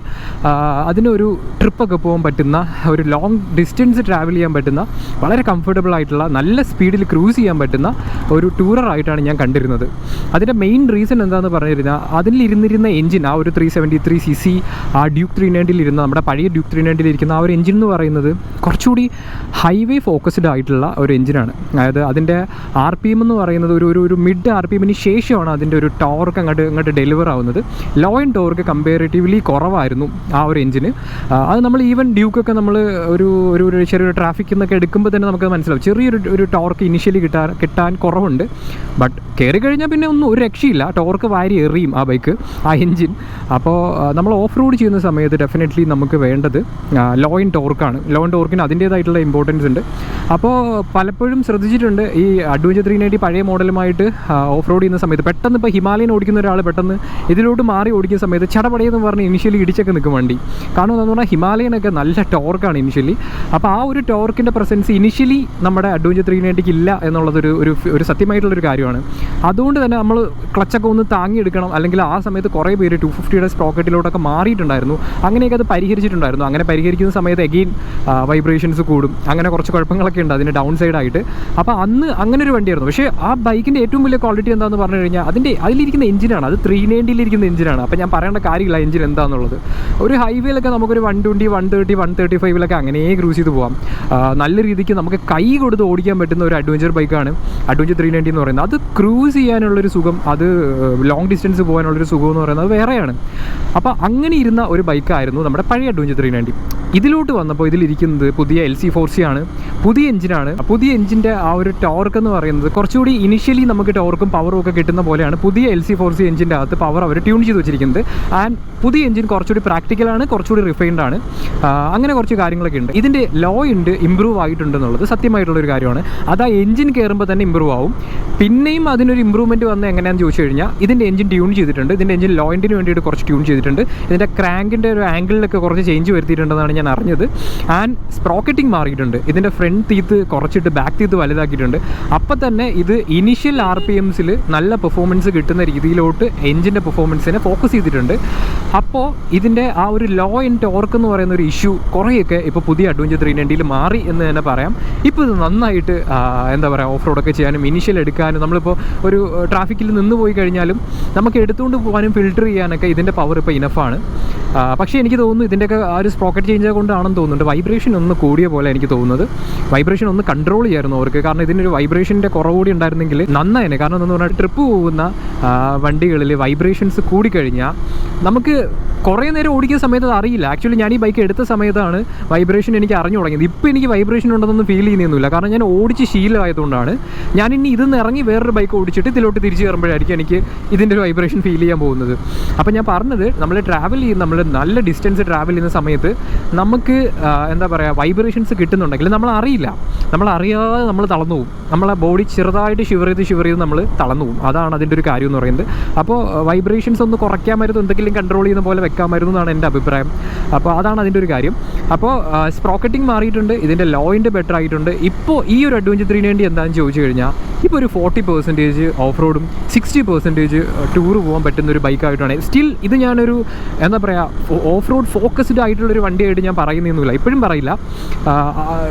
അതിനൊരു ട്രിപ്പൊക്കെ പോകാൻ പറ്റുന്ന ഒരു ലോങ് ഡിസ്റ്റൻസ് ട്രാവൽ ചെയ്യാൻ പറ്റുന്ന വളരെ കംഫർട്ടബിൾ ആയിട്ടുള്ള നല്ല സ്പീഡിൽ ക്രൂസ് ചെയ്യാൻ പറ്റുന്ന ഒരു ടൂറർ ആയിട്ടാണ് ഞാൻ കണ്ടിരുന്നത്. അതിന്റെ മെയിൻ റീസൺ എന്താണെന്ന് പറഞ്ഞു കഴിഞ്ഞാൽ അതിലിരുന്നിരുന്ന എഞ്ചിൻ ആ ഒരു three seventy three C C ആ ഡ്യൂക്ക് ത്രീ നയന്റിലിരുന്ന നമ്മുടെ പഴയ ഡ്യൂക്ക് ത്രീ നയന്റിലിരിക്കുന്ന ആ ഒരു എഞ്ചിൻ എന്ന് പറയുന്നത് കുറച്ചുകൂടി ഹൈവേ ഫോക്കസ്ഡ് ആയിട്ടുള്ള ഒരു എഞ്ചിനാണ് അതായത് അതിന്റെ ആർ പി എം എന്ന് പറയുന്നത് ഒരു ഒരു മിഡ് ആർ പി എമ്മിന് ശേഷമാണ് അതിന്റെ ഒരു ടോർക്ക് അങ്ങോട്ട് ഇങ്ങോട്ട് ഡെലിവർ ആവുന്നത്. ലോ ആൻഡ് ടോർക്ക് കമ്പാരിറ്റീവ്ലി കുറവായിരുന്നു ആ ഒരു എഞ്ചിന് അത് നമ്മൾ ഈവൻ ഡ്യൂക്കൊക്കെ നമ്മൾ ഒരു ഒരു ചെറിയൊരു ട്രാഫിക്കിൽ നിന്നൊക്കെ എടുക്കുമ്പോൾ തന്നെ നമുക്ക് മനസ്സിലാവും. ചെറിയൊരു ഒരു ടോർക്ക് ഇനിഷ്യലി കിട്ടാൻ കിട്ടാൻ കുറവുണ്ട്. ബട്ട് കയറി കഴിഞ്ഞാൽ പിന്നെ ഒന്നും ഒരു രക്ഷയില്ല. ടോർക്ക് വാരി എറിയും ആ ബൈക്ക് ആ എൻജിൻ. അപ്പോൾ നമ്മൾ ഓഫ് റോഡ് ചെയ്യുന്ന സമയത്ത് ഡെഫിനറ്റ്ലി നമുക്ക് വേണ്ടത് ലോ ഇൻ ടോർക്കാണ് ലോ ഇൻ ടോർക്കിന് അതിന്റേതായിട്ടുള്ള ഇമ്പോർട്ടൻസ് ഉണ്ട്. അപ്പോൾ പലപ്പോഴും ശ്രദ്ധിച്ചിട്ടുണ്ട് ഈ അഡ്വഞ്ചർ ത്രീ നയന്റി പഴയ മോഡലുമായിട്ട് ഓഫ് റോഡ് ചെയ്യുന്ന സമയത്ത്. പെട്ടെന്ന് ഇപ്പോൾ ഹിമാലയൻ ഓടിക്കുന്ന ഒരാൾ പെട്ടെന്ന് ഇതിലോട്ട് മാറി ഓടിക്കുന്ന സമയത്ത് ചടപടയെന്ന് പറഞ്ഞ് ഇനിഷ്യലി ഇടിച്ചൊക്കെ നിൽക്കും വണ്ടി. കാരണം എന്താണെന്ന് പറഞ്ഞാൽ ഹിമാലയനൊക്കെ നല്ല ടോർക്കാണ് ഇനിഷ്യലി അപ്പോൾ ആ ഒരു ടോർക്കിന്റെ പ്രസൻസ് ഇനിഷ്യലി നമ്മുടെ അഡ്വഞ്ചർ ത്രീ നയന്റിക്ക് ഇല്ല എന്നുള്ളതൊരു ഒരു ഒരു സത്യമായിട്ടുള്ളൊരു കാര്യമാണ്. അതുകൊണ്ട് തന്നെ നമ്മൾ ക്ലച്ചൊക്കെ ഒന്ന് താങ്ങിയെടുക്കണം. അല്ലെങ്കിൽ ആ സമയത്ത് കുറേ പേര് ടു ഫിഫ്റ്റിയുടെ സ്പ്രോക്കറ്റിലോട്ടൊക്കെ മാറിയിട്ടുണ്ടായിരുന്നു. അങ്ങനെയൊക്കെ അത് പരിഹരിച്ചിട്ടുണ്ടായിരുന്നു. അങ്ങനെ പരിഹരിക്കുന്ന സമയത്ത് എഗെയിൻ വൈബ്രേഷൻസ് കൂടും. അങ്ങനെ കുറച്ച് കുഴപ്പങ്ങളൊക്കെ ഉണ്ട് അതിന്റെ ഡൗൺ സൈഡായിട്ട് അപ്പോൾ അന്ന് അങ്ങനെ ഒരു വണ്ടിയായിരുന്നു. പക്ഷേ ആ ബൈക്കിന്റെ ഏറ്റവും വലിയ ക്വാളിറ്റി എന്താണെന്ന് പറഞ്ഞു കഴിഞ്ഞാൽ അതിന്റെ അതിലിരിക്കുന്ന എഞ്ചിനാണ് അത് ത്രീ നയന്റിയിലിരിക്കുന്ന എഞ്ചിനാണ് അപ്പോൾ ഞാൻ പറയേണ്ട കാര്യമില്ല എഞ്ചിൻ എന്താണെന്നുള്ളത് ഒരു ഹൈവേയിലൊക്കെ നമുക്കൊരു one twenty one thirty one thirty ഫൈവിലൊക്കെ അങ്ങനെ ക്രൂസ് ചെയ്ത് പോകാം നല്ല രീതിക്ക് നമുക്ക് കൈ കൊടുത്ത് ഓടിക്കാൻ പറ്റുന്ന ഒരു അഡ്വഞ്ചർ ബൈക്കാണ് അഡ്വഞ്ചർ ത്രീ നയന്റി എന്ന് പറയുന്നത്. അത് ക്രൂസ് ചെയ്യാനുള്ളൊരു സുഖം. അത് ലോങ് ഡിസ്റ്റൻസ് പോകാനുള്ളൊരു സുഖം എന്ന് പറയുന്നത് വേറെയാണ്. അപ്പോൾ അങ്ങനെ ഇരുന്ന ഒരു ബൈക്കായിരുന്നു നമ്മുടെ പഴയ അഡ്വഞ്ചർ ത്രീ നയന്റി ഇതിലോട്ട് വന്നപ്പോൾ ഇതിലിരിക്കുന്നത് പുതിയ എൽ സി ഫോർ സി ആണ്. പുതിയ എഞ്ചിനാണ് പുതിയ എഞ്ചിന്റെ ആ ഒരു ടോർക്ക് എന്ന് പറയുന്നത് കുറച്ചുകൂടി ഇനിഷ്യലി നമുക്ക് ടോർക്കും പവറും ഒക്കെ കിട്ടുന്ന പോലെയാണ് പുതിയ എൽ സി ഫോർ സി എഞ്ചിന്റെ അകത്ത് പവർ അവർ ട്യൂൺ ചെയ്ത് വെച്ചിരിക്കുന്നത്. ആൻഡ് പുതിയ എഞ്ചിൻ കുറച്ചുകൂടി പ്രാക്ടിക്കലാണ് കുറച്ചുകൂടി റിഫൈൻഡ് ആണ്. അങ്ങനെ കുറച്ച് കാര്യങ്ങളൊക്കെ ഉണ്ട്. ഇതിന്റെ ലോ ഉണ്ട് ഇമ്പ്രൂവ് ആയിട്ടുണ്ടെന്നുള്ളത് സത്യമായിട്ടുള്ള ഒരു കാര്യമാണ്. അത് ആ എഞ്ചിൻ കയറുമ്പോൾ തന്നെ ഇമ്പ്രൂവ് ആവും. പിന്നെയും അതിനൊരു ഇമ്പ്രൂവ്മെന്റ് വന്ന് എങ്ങനെയാണെന്ന് ചോദിച്ചു കഴിഞ്ഞാൽ ഇതിന്റെ എഞ്ചിൻ ട്യൂൺ ചെയ്തിട്ടുണ്ട്. ഇതിന്റെ എഞ്ചിൻ ലോയിന്റിന് വേണ്ടിയിട്ട് കുറച്ച് ട്യൂൺ ചെയ്തിട്ടുണ്ട്. ഇതിന്റെ ക്രാങ്കിന്റെ ഒരു ആംഗിളിലൊക്കെ കുറച്ച് ചേഞ്ച് വരുത്തിയിട്ടുണ്ടെന്നാണ് അറിഞ്ഞത്. ആൻഡ് സ്പ്രോക്കറ്റിംഗ് മാറിയിട്ടുണ്ട്. ഇതിന്റെ ഫ്രണ്ട് തീത്ത് കുറച്ചിട്ട് ബാക്ക് തീത്ത് വലുതാക്കിയിട്ടുണ്ട്. അപ്പം തന്നെ ഇത് ഇനിഷ്യൽ ആർ പി എംസിൽ നല്ല പെർഫോമൻസ് കിട്ടുന്ന രീതിയിലോട്ട് എഞ്ചിന്റെ പെർഫോമൻസിനെ ഫോക്കസ് ചെയ്തിട്ടുണ്ട്. അപ്പോൾ ഇതിന്റെ ആ ഒരു ലോ ഇൻ ടോർക്ക് എന്ന് പറയുന്ന ഒരു ഇഷ്യൂ കുറേയൊക്കെ ഇപ്പോൾ പുതിയ അഡ്വഞ്ചർ ത്രീ നയന്റിയിൽ മാറി എന്ന് തന്നെ പറയാം. ഇപ്പോൾ ഇത് നന്നായിട്ട് എന്താ പറയുക ഓഫ് റോഡൊക്കെ ചെയ്യാനും ഇനിഷ്യൽ എടുക്കാനും നമ്മളിപ്പോൾ ഒരു ട്രാഫിക്കിൽ നിന്ന് പോയി കഴിഞ്ഞാലും നമുക്ക് എടുത്തുകൊണ്ട് പോകാനും ഫിൽട്ടർ ചെയ്യാനൊക്കെ ഇതിന്റെ പവർ ഇപ്പോൾ ഇനഫാണ് പക്ഷേ എനിക്ക് തോന്നുന്നു ഇതിന്റെയൊക്കെ ആ ഒരു സ്പ്രോക്കറ്റ് ചേഞ്ച് കൊണ്ടാണെന്ന് തോന്നുന്നുണ്ട്. വൈബ്രേഷൻ ഒന്ന് കൂടിയ പോലെ എനിക്ക് തോന്നുന്നത്. വൈബ്രേഷൻ ഒന്ന് കൺട്രോൾ ചെയ്യായിരുന്നു അവർക്ക്. കാരണം ഇതിനൊരു വൈബ്രേഷന്റെ കുറവ് കൂടി ഉണ്ടായിരുന്നെങ്കിൽ നന്നായേനെ. കാരണം എന്ന് പറഞ്ഞാൽ ട്രിപ്പ് പോകുന്ന വണ്ടികളിൽ വൈബ്രേഷൻസ് കൂടിക്കഴിഞ്ഞാൽ നമുക്ക് കുറേ നേരം ഓടിക്കുന്ന സമയത്ത് അത് അറിയില്ല. ആക്ച്വലി ഞാൻ ഈ ബൈക്ക് എടുത്ത സമയത്താണ് വൈബ്രേഷൻ എനിക്ക് അറിഞ്ഞു തുടങ്ങിയത്. ഇപ്പോൾ എനിക്ക് വൈബ്രേഷൻ ഉണ്ടെന്നൊന്നും ഫീൽ ചെയ്യുന്നില്ല. കാരണം ഞാൻ ഓടിച്ച് ശീലമായതുകൊണ്ടാണ്. ഞാൻ ഇനി ഇത് ഇറങ്ങി വേറൊരു ബൈക്ക് ഓടിച്ചിട്ട് ഇതിലോട്ട് തിരിച്ചു കയറുമ്പോഴായിരിക്കും എനിക്ക് ഇതിന്റെ ഒരു വൈബ്രേഷൻ ഫീൽ ചെയ്യാൻ പോകുന്നത്. അപ്പോൾ ഞാൻ പറഞ്ഞത് നമ്മൾ ട്രാവൽ ചെയ്യുന്ന നമ്മൾ നല്ല ഡിസ്റ്റൻസ് ട്രാവൽ ചെയ്യുന്ന സമയത്ത് നമുക്ക് എന്താ പറയുക വൈബ്രേഷൻസ് കിട്ടുന്നുണ്ടെങ്കിൽ നമ്മൾ അറിയില്ല നമ്മൾ അറിയാതെ നമ്മൾ തളർന്നു പോകും. നമ്മളെ ബോഡി ചെറുതായിട്ട് ഷിവർ ചെയ്ത് ഷിവർ ചെയ്ത് നമ്മൾ തളർന്നു പോകും. അതാണ് അതിന്റെ ഒരു കാര്യം എന്ന് പറയുന്നത്. അപ്പോൾ വൈബ്രേഷൻസ് ഒന്ന് കുറയ്ക്കാമായിരുന്നു എന്തെങ്കിലും കൺട്രോൾ ചെയ്യുന്ന പോലെ വെക്കാമായിരുന്നു എന്നാണ് എന്റെ അഭിപ്രായം. അപ്പോൾ അതാണ് അതിന്റെ ഒരു കാര്യം. അപ്പോൾ സ്പ്രോക്കറ്റിംഗ് മാറിയിട്ടുണ്ട്. ഇതിന്റെ ലോയിന്റെ ബെറ്റർ ആയിട്ടുണ്ട്. ഇപ്പോൾ ഈ ഒരു അഡ്വഞ്ചർ ത്രീന് വേണ്ടി എന്താണെന്ന് ചോദിച്ചു കഴിഞ്ഞാൽ ഇപ്പോൾ ഒരു ഫോർട്ടി പെർസെന്റേജ് ഓഫ് റോഡും സിക്സ്റ്റി പെർസെന്റേജ് ടൂർ പോകാൻ പറ്റുന്ന ഒരു ബൈക്കായിട്ടാണ് സ്റ്റിൽ ഇത് ഞാനൊരു എന്താ പറയുക ഓഫ് റോഡ് ഫോക്കസ്ഡ് ആയിട്ടുള്ളൊരു വണ്ടിയായിട്ട് ഞാൻ പറയുന്നൊന്നുമില്ല. ഇപ്പോഴും പറയില്ല.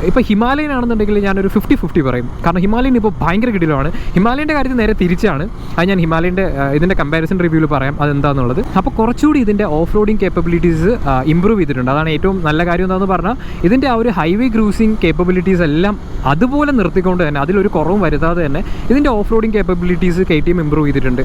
ഇപ്പോൾ ഹിമാലയൻ ആണെന്നുണ്ടെങ്കിൽ ഞാനൊരു ഫിഫ്റ്റി ഫിഫ്റ്റി പറയും. കാരണം ഹിമാലയൻ ഇപ്പോൾ ഭയങ്കര കിടിലമാണ്. ഹിമാലയന്റെ കാര്യത്തിൽ നേരെ തിരിച്ചാണ്. അത് ഞാൻ ഹിമാലയന്റെ ഇതിന്റെ കമ്പാരിസൺ റിവ്യൂവിൽ പറയാം അതെന്താണെന്നുള്ളത് അപ്പോൾ കുറച്ചുകൂടി ഇതിന്റെ ഓഫ് റോഡിങ് കേപ്പബിലിറ്റീസ് ഇമ്പ്രൂവ് ചെയ്തിട്ടുണ്ട്. അതാണ് ഏറ്റവും നല്ല കാര്യം എന്താണെന്ന് പറഞ്ഞാൽ ഇതിന്റെ ആ ഒരു ഹൈവേ ക്രൂസിങ് കേപ്പബിലിറ്റീസ് എല്ലാം അതുപോലെ നിർത്തിക്കൊണ്ട് തന്നെ അതിലൊരു കുറവും വരുത്താതെ തന്നെ ഇതിന്റെ off roading capabilities K T M improve ചെയ്തിട്ടുണ്ട്.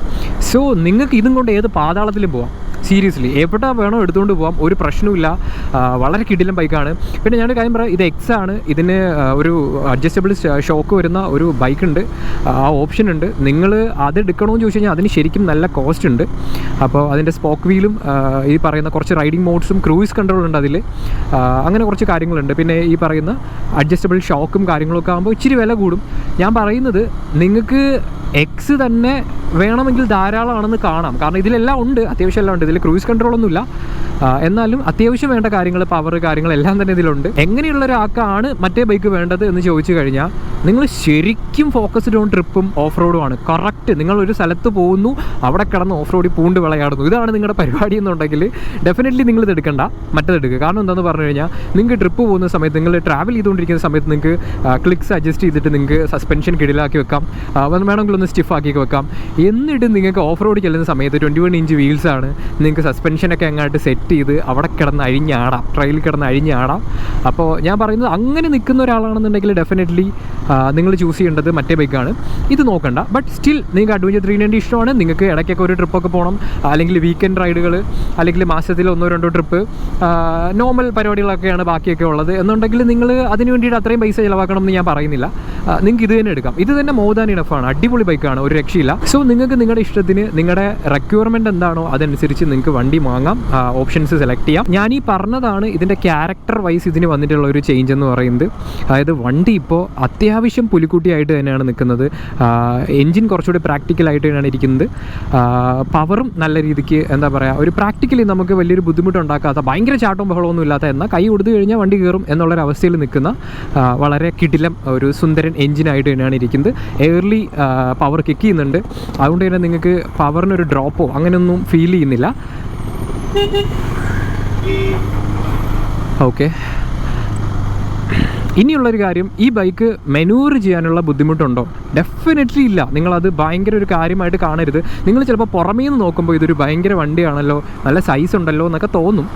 സോ നിങ്ങൾക്ക് ഇതും കൊണ്ട് ഏത് പാതാളത്തിലും പോവാം. സീരിയസ്ലി എവിടെ വേണോ എടുത്തുകൊണ്ട് പോകാം ഒരു പ്രശ്നവുമില്ല. ആ, വളരെ കിടിലും ബൈക്കാണ്. പിന്നെ ഞാനൊരു കാര്യം പറയാം ഇത് എക്സ് ആണ്. ഇതിന് ഒരു അഡ്ജസ്റ്റബിൾ ഷോക്ക് വരുന്ന ഒരു ബൈക്ക് ഉണ്ട്. ആ ഓപ്ഷൻ ഉണ്ട്. നിങ്ങൾ അത് എടുക്കണമെന്ന് ചോദിച്ചു കഴിഞ്ഞാൽ അതിന് ശരിക്കും നല്ല കോസ്റ്റ് ഉണ്ട്. അപ്പോൾ അതിന്റെ സ്പോക്ക് വീലും ഈ പറയുന്ന കുറച്ച് റൈഡിംഗ് മോഡ്സും ക്രൂയിസ് കൺട്രോൾ ഉണ്ട് അതിൽ അങ്ങനെ കുറച്ച് കാര്യങ്ങളുണ്ട്. പിന്നെ ഈ പറയുന്ന അഡ്ജസ്റ്റബിൾ ഷോക്കും കാര്യങ്ങളൊക്കെ ആകുമ്പോൾ ഇച്ചിരി വില കൂടും. ഞാൻ പറയുന്നത് നിങ്ങൾക്ക് എക്സ് തന്നെ വേണമെങ്കിൽ ധാരാളമാണെന്ന് കാണാം. കാരണം ഇതിലെല്ലാം ഉണ്ട് അത്യാവശ്യം എല്ലാം ഉണ്ട്. ഇതിൽ ക്രൂയിസ് കൺട്രോൾ ഒന്നുമില്ല എന്നാലും അത്യാവശ്യം വേണ്ട കാര്യങ്ങൾ പവർ കാര്യങ്ങളെല്ലാം തന്നെ ഇതിലുണ്ട്. എങ്ങനെയുള്ള ഒരാൾക്കാണ് മറ്റേ ബൈക്ക് വേണ്ടത് എന്ന് ചോദിച്ചു കഴിഞ്ഞാൽ നിങ്ങൾ ശരിക്കും ഫോക്കസ്ഡ് ഓൺ ട്രിപ്പും ഓഫ് റോഡുമാണ് കറക്റ്റ് നിങ്ങൾ ഒരു സ്ഥലത്ത് പോകുന്നു അവിടെ കിടന്ന് ഓഫ് റോഡിൽ പൂണ്ട് വിളയാടുന്നു. ഇതാണ് നിങ്ങളുടെ പരിപാടി എന്നുണ്ടെങ്കിൽ ഡെഫിനറ്റ്ലി നിങ്ങൾ ഇത് എടുക്കണ്ട. മറ്റേത് എടുക്കുക. കാരണം എന്താണെന്ന് പറഞ്ഞു കഴിഞ്ഞാൽ നിങ്ങൾക്ക് ട്രിപ്പ് പോകുന്ന സമയത്ത് നിങ്ങൾ ട്രാവൽ ചെയ്തുകൊണ്ടിരിക്കുന്ന സമയത്ത് നിങ്ങൾക്ക് ക്ലിക്സ് അഡ്ജസ്റ്റ് ചെയ്തിട്ട് നിങ്ങൾക്ക് സസ്പെൻഷൻ കിടിലാക്കി വെക്കാം. വേണമെങ്കിൽ ഒന്ന് സ്റ്റിഫ് ആക്കി വെക്കാം. എന്നിട്ട് നിങ്ങൾക്ക് ഓഫ് റോഡ് ചെല്ലുന്ന സമയത്ത് ട്വന്റി വൺ ഇഞ്ച് വീൽസാണ് നിങ്ങൾക്ക് സസ്പെൻഷനൊക്കെ അങ്ങോട്ട് സെറ്റ് ചെയ്ത് അവിടെ കിടന്ന് അഴിഞ്ഞാടാം. ട്രയലിൽ കിടന്ന് അഴിഞ്ഞാടാം. അപ്പോൾ ഞാൻ പറയുന്നത് അങ്ങനെ നിൽക്കുന്ന ഒരാളാണെന്നുണ്ടെങ്കിൽ ഡെഫിനറ്റ്ലി നിങ്ങൾ ചൂസ് ചെയ്യേണ്ടത് മറ്റേ ബൈക്കാണ് ഇത് നോക്കണ്ട. ബട്ട് സ്റ്റിൽ നിങ്ങൾക്ക് അഡ്വഞ്ചർ ത്രീ നയന്റി ഇഷ്ടമാണ്. നിങ്ങൾക്ക് ഇടയ്ക്കൊക്കെ ഒരു ട്രിപ്പൊക്കെ പോകണം. അല്ലെങ്കിൽ വീക്കെൻഡ് റൈഡുകൾ അല്ലെങ്കിൽ മാസത്തിൽ ഒന്നോ രണ്ടോ ട്രിപ്പ് നോർമൽ പരിപാടികളൊക്കെയാണ് ബാക്കിയൊക്കെ ഉള്ളത്. എന്നുണ്ടെങ്കിൽ നിങ്ങൾ അതിന് വേണ്ടിയിട്ട് അത്രയും പൈസ ചിലവാക്കണം എന്ന് ഞാൻ പറയുന്നില്ല. നിങ്ങൾക്ക് ഇത് തന്നെ എടുക്കാം. ഇത് തന്നെ മോർ ദാൻ അടിപൊളി ബൈക്കാണ് ഒരു രക്ഷയില്ല. സോ നിങ്ങൾക്ക് നിങ്ങളുടെ ഇഷ്ടത്തിന് നിങ്ങളുടെ റിക്വയർമെന്റ് എന്താണോ അതനുസരിച്ച് നിങ്ങൾക്ക് വണ്ടി വാങ്ങാം. ഓപ്ഷൻസ് സെലക്ട് ചെയ്യാം. ഞാൻ ഈ പറഞ്ഞതാണ് ഇതിന്റെ ക്യാരക്ടർ വൈസ് ഇതിന് വന്നിട്ടുള്ള ഒരു ചേഞ്ച് എന്ന് പറയുന്നത്. അതായത് വണ്ടി ഇപ്പോൾ അത്യാവശ്യം പുലിക്കുട്ടിയായിട്ട് തന്നെയാണ് നിൽക്കുന്നത്. എൻജിൻ കുറച്ചുകൂടി പ്രാക്ടിക്കൽ ആയിട്ട് തന്നെയാണ് ഇരിക്കുന്നത്. പവറും നല്ല രീതിക്ക് എന്താ പറയുക ഒരു പ്രാക്ടിക്കലി നമുക്ക് വലിയൊരു ബുദ്ധിമുട്ടുണ്ടാക്കാത്ത ഭയങ്കര ചാട്ടവും ബഹളമൊന്നും ഇല്ലാത്ത എന്നാൽ കൈ കൊടുത്തു കഴിഞ്ഞാൽ വണ്ടി കയറും എന്നുള്ളൊരു അവസ്ഥയിൽ നിൽക്കുന്ന വളരെ കിടിലം ഒരു സുന്ദരൻ എൻജിനായിട്ട് തന്നെയാണ് ഇരിക്കുന്നത്. എയർലി പവർ കിക്ക് ചെയ്യുന്നുണ്ട്. അതുകൊണ്ട് തന്നെ നിങ്ങൾക്ക് പവറിനൊരു ഡ്രോപ്പോ അങ്ങനെയൊന്നും ഫീൽ ചെയ്യുന്നില്ല. ഓക്കെ ഇനിയുള്ളൊരു കാര്യം ഈ ബൈക്ക് മെനൂർ ചെയ്യാനുള്ള ബുദ്ധിമുട്ടുണ്ടോ? ഡെഫിനറ്റ്ലി ഇല്ല. നിങ്ങളത് ഭയങ്കര ഒരു കാര്യമായിട്ട് കാണരുത്. നിങ്ങൾ ചിലപ്പോൾ പുറമേ നിന്ന് നോക്കുമ്പോൾ ഇതൊരു ഭയങ്കര വണ്ടിയാണല്ലോ നല്ല സൈസ് ഉണ്ടല്ലോ എന്നൊക്കെ തോന്നും.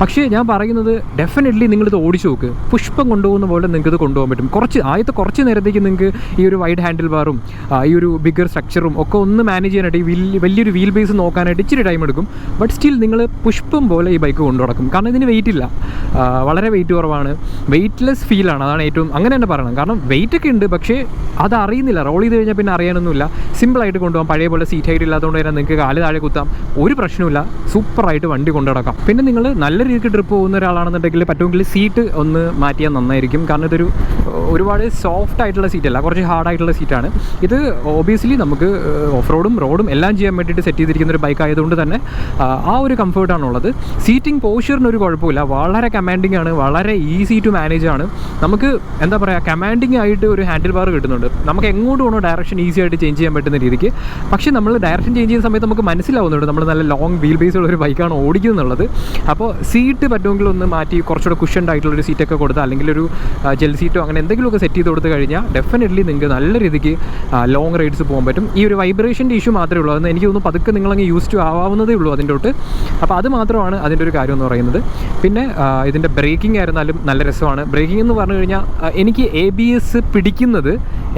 പക്ഷേ ഞാൻ പറയുന്നത് ഡെഫിനറ്റ്ലി നിങ്ങളിത് ഓടിച്ചു നോക്ക്. പുഷ്പം കൊണ്ടുപോകുന്ന പോലെ നിങ്ങൾക്ക് ഇത് കൊണ്ടുപോകാൻ പറ്റും. കുറച്ച് ആദ്യത്തെ കുറച്ച് നേരത്തേക്ക് നിങ്ങൾക്ക് ഈ ഒരു വൈഡ് ഹാൻഡിൽ ബാറും ഈ ഒരു ബിഗർ സ്ട്രക്ചറും ഒക്കെ ഒന്ന് മാനേജ് ചെയ്യാനായിട്ട് ഈ വലിയ വലിയൊരു വീൽ ബേസ് നോക്കാനായിട്ട് ഇച്ചിരി ടൈം എടുക്കും. ബട്ട് സ്റ്റിൽ നിങ്ങൾ പുഷ്പം പോലെ ഈ ബൈക്ക് കൊണ്ടു നടക്കും കാരണം ഇതിന് വെയിറ്റ് ഇല്ല. വളരെ വെയിറ്റ് കുറവാണ്. വെയിറ്റ്ലെസ് ഫീലാണ് അതാണ് ഏറ്റവും അങ്ങനെ തന്നെ പറയണം. കാരണം വെയിറ്റ് ഒക്കെ ഉണ്ട് പക്ഷേ അത് അറിയുന്നില്ല. റോൾ ചെയ്ത് കഴിഞ്ഞാൽ പിന്നെ അറിയാനൊന്നുമില്ല. സിമ്പിളായിട്ട് കൊണ്ടുപോകാം. പഴയ പോലെ സീറ്റ് ഹൈറ്റ് ഇല്ലാത്തതുകൊണ്ട് തന്നെ നിങ്ങൾക്ക് കാൽ താഴെ കുത്താം. ഒരു പ്രശ്നമില്ല സൂപ്പറായിട്ട് വണ്ടി കൊണ്ടു നടക്കാം. പിന്നെ നിങ്ങൾ നല്ല രീതിക്ക് ട്രിപ്പ് പോകുന്ന ഒരാളാണെന്നുണ്ടെങ്കിൽ പറ്റുമെങ്കിൽ സീറ്റ് ഒന്ന് മാറ്റിയാൽ നന്നായിരിക്കും. കാരണം ഇതൊരു ഒരുപാട് സോഫ്റ്റ് ആയിട്ടുള്ള സീറ്റല്ല കുറച്ച് ഹാർഡ് ആയിട്ടുള്ള സീറ്റാണ് ഇത് ഓബിയസ്ലി നമുക്ക് ഓഫ് റോഡും റോഡും എല്ലാം ചെയ്യാൻ വേണ്ടിയിട്ട് സെറ്റ് ചെയ്തിരിക്കുന്ന ഒരു ബൈക്ക് ആയതുകൊണ്ട് തന്നെ ആ, ഒരു കംഫർട്ടാണുള്ളത് സീറ്റിംഗ് പോസ്റ്ററിന് ഒരു കുഴപ്പമില്ല. വളരെ കമാൻഡിംഗ് ആണ്. വളരെ ഈസി ടു മാനേജ് ആണ്. നമുക്ക് എന്താ പറയുക കമാൻഡിങ് ആയിട്ട് ഒരു ഹാൻഡിൽ ബാർ കിട്ടുന്നുണ്ട്. നമുക്ക് എങ്ങോട്ട് വേണോ ഡയറക്ഷൻ ഈസി ആയിട്ട് ചേഞ്ച് ചെയ്യാൻ പറ്റുന്ന രീതിക്ക്. പക്ഷേ നമ്മൾ ഡയറക്ഷൻ ചേഞ്ച് ചെയ്യുന്ന സമയത്ത് നമുക്ക് മനസ്സിലാവുന്നുണ്ട്. നമ്മൾ നല്ല ലോങ് വീൽ ബേസ് ഉള്ള ഒരു ബൈക്കാണ് ഓടിക്കുന്നുള്ളത് അപ്പോൾ സീറ്റ് പറ്റുമെങ്കിൽ ഒന്ന് മാറ്റി കുറച്ചുകൂടെ കുഷൻഡ് ആയിട്ടുള്ള ഒരു സീറ്റൊക്കെ കൊടുത്താൽ അല്ലെങ്കിൽ ഒരു ജെൽ സീറ്റോ അങ്ങനെ എന്തെങ്കിലുമൊക്കെ സെറ്റ് ചെയ്ത് കൊടുത്തു കഴിഞ്ഞാൽ ഡെഫിനറ്റ്ലി നിങ്ങൾക്ക് നല്ല രീതിക്ക് ലോങ് റൈഡ്സ് പോകാൻ പറ്റും. ഈ ഒരു വൈബ്രേഷന്റെ ഇഷ്യൂ മാത്രമേ ഉള്ളൂ. അതെന്ന് എനിക്ക് തോന്നുന്നു പതുക്കെ നിങ്ങളങ്ങ് യൂസ് ടു ആവാവുന്നതേ ഉള്ളൂ അതിന്റെ തൊട്ട് അപ്പോൾ അത് മാത്രമാണ് അതിന്റെ ഒരു കാര്യം എന്ന് പറയുന്നത്. പിന്നെ ഇതിന്റെ ബ്രേക്കിംഗ് ആയിരുന്നാലും നല്ല രസമാണ്. ബ്രേക്കിംഗ് എന്ന് പറഞ്ഞു കഴിഞ്ഞാൽ എനിക്ക് എ ബി എസ് പിടിക്കുന്നത്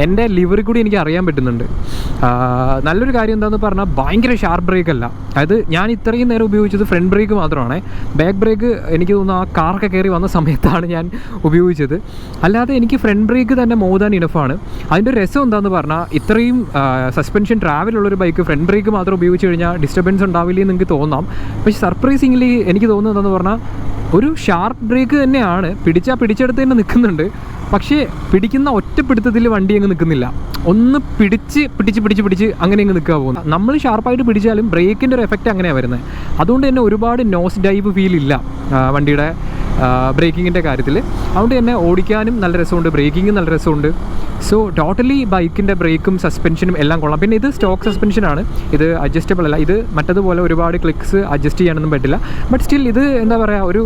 എന്റെ ലിവറിൽ കൂടി എനിക്ക് അറിയാൻ പറ്റുന്നുണ്ട്. നല്ലൊരു കാര്യം എന്താണെന്ന് പറഞ്ഞാൽ ഭയങ്കര ഷാർപ്പ് ബ്രേക്ക് അല്ല. അതായത് ഞാൻ ഇത്രയും നേരം ഉപയോഗിച്ചത് ഫ്രണ്ട് ബ്രേക്ക് മാത്രമാണ്. ബാക്ക് ബ്രേക്ക് എനിക്ക് തോന്നുന്നു ആ കാറൊക്കെ കയറി വന്ന സമയത്താണ് ഞാൻ ഉപയോഗിച്ചത്. അല്ലാതെ എനിക്ക് ഫ്രണ്ട് ബ്രേക്ക് തന്നെ മോദാൻ ഇനഫാണ് അതിന്റെ രസം എന്താണെന്ന് പറഞ്ഞാൽ ഇത്രയും സസ്പെൻഷൻ ട്രാവലുള്ളൊരു ബൈക്ക് ഫ്രണ്ട് ബ്രേക്ക് മാത്രം ഉപയോഗിച്ച് കഴിഞ്ഞാൽ ഡിസ്റ്റർബൻസ് ഉണ്ടാവില്ലേ നിങ്ങൾക്ക് തോന്നാം. പക്ഷേ സർപ്രൈസിംഗ്ലി എനിക്ക് തോന്നുന്നത് എന്താണെന്ന് പറഞ്ഞാൽ ഒരു ഷാർപ്പ് ബ്രേക്ക് തന്നെയാണ്. പിടിച്ചാൽ പിടിച്ചെടുത്ത് തന്നെ നിൽക്കുന്നുണ്ട്. പക്ഷേ പിടിക്കുന്ന ഒറ്റപ്പിടുത്തത്തിൽ വണ്ടി അങ്ങ് നിൽക്കുന്നില്ല. ഒന്ന് പിടിച്ച് പിടിച്ച് പിടിച്ച് പിടിച്ച് അങ്ങനെ അങ്ങ് നിൽക്കുക പോകുന്നത്. നമ്മൾ ഷാർപ്പായിട്ട് പിടിച്ചാലും ബ്രേക്കിന്റെ ഒരു എഫക്റ്റ് അങ്ങനെയാണ് വരുന്നത്. അതുകൊണ്ട് തന്നെ ഒരുപാട് നോസ് ഡൈവ് ഫീൽ ഇല്ല വണ്ടിയുടെ ബ്രേക്കിങ്ങിന്റെ കാര്യത്തിൽ. അതുകൊണ്ട് തന്നെ ഓടിക്കാനും നല്ല രസമുണ്ട് ബ്രേക്കിങ്ങും നല്ല രസമുണ്ട്. സോ ടോട്ടലി ബൈക്കിന്റെ ബ്രേക്കും സസ്പെൻഷനും എല്ലാം കൊള്ളാം. പിന്നെ ഇത് സ്റ്റോക്ക് സസ്പെൻഷനാണ് ഇത് അഡ്ജസ്റ്റബിൾ അല്ല. ഇത് മറ്റതുപോലെ ഒരുപാട് ക്ലിക്സ് അഡ്ജസ്റ്റ് ചെയ്യാനൊന്നും പറ്റില്ല. ബട്ട് സ്റ്റിൽ ഇത് എന്താ പറയുക ഒരു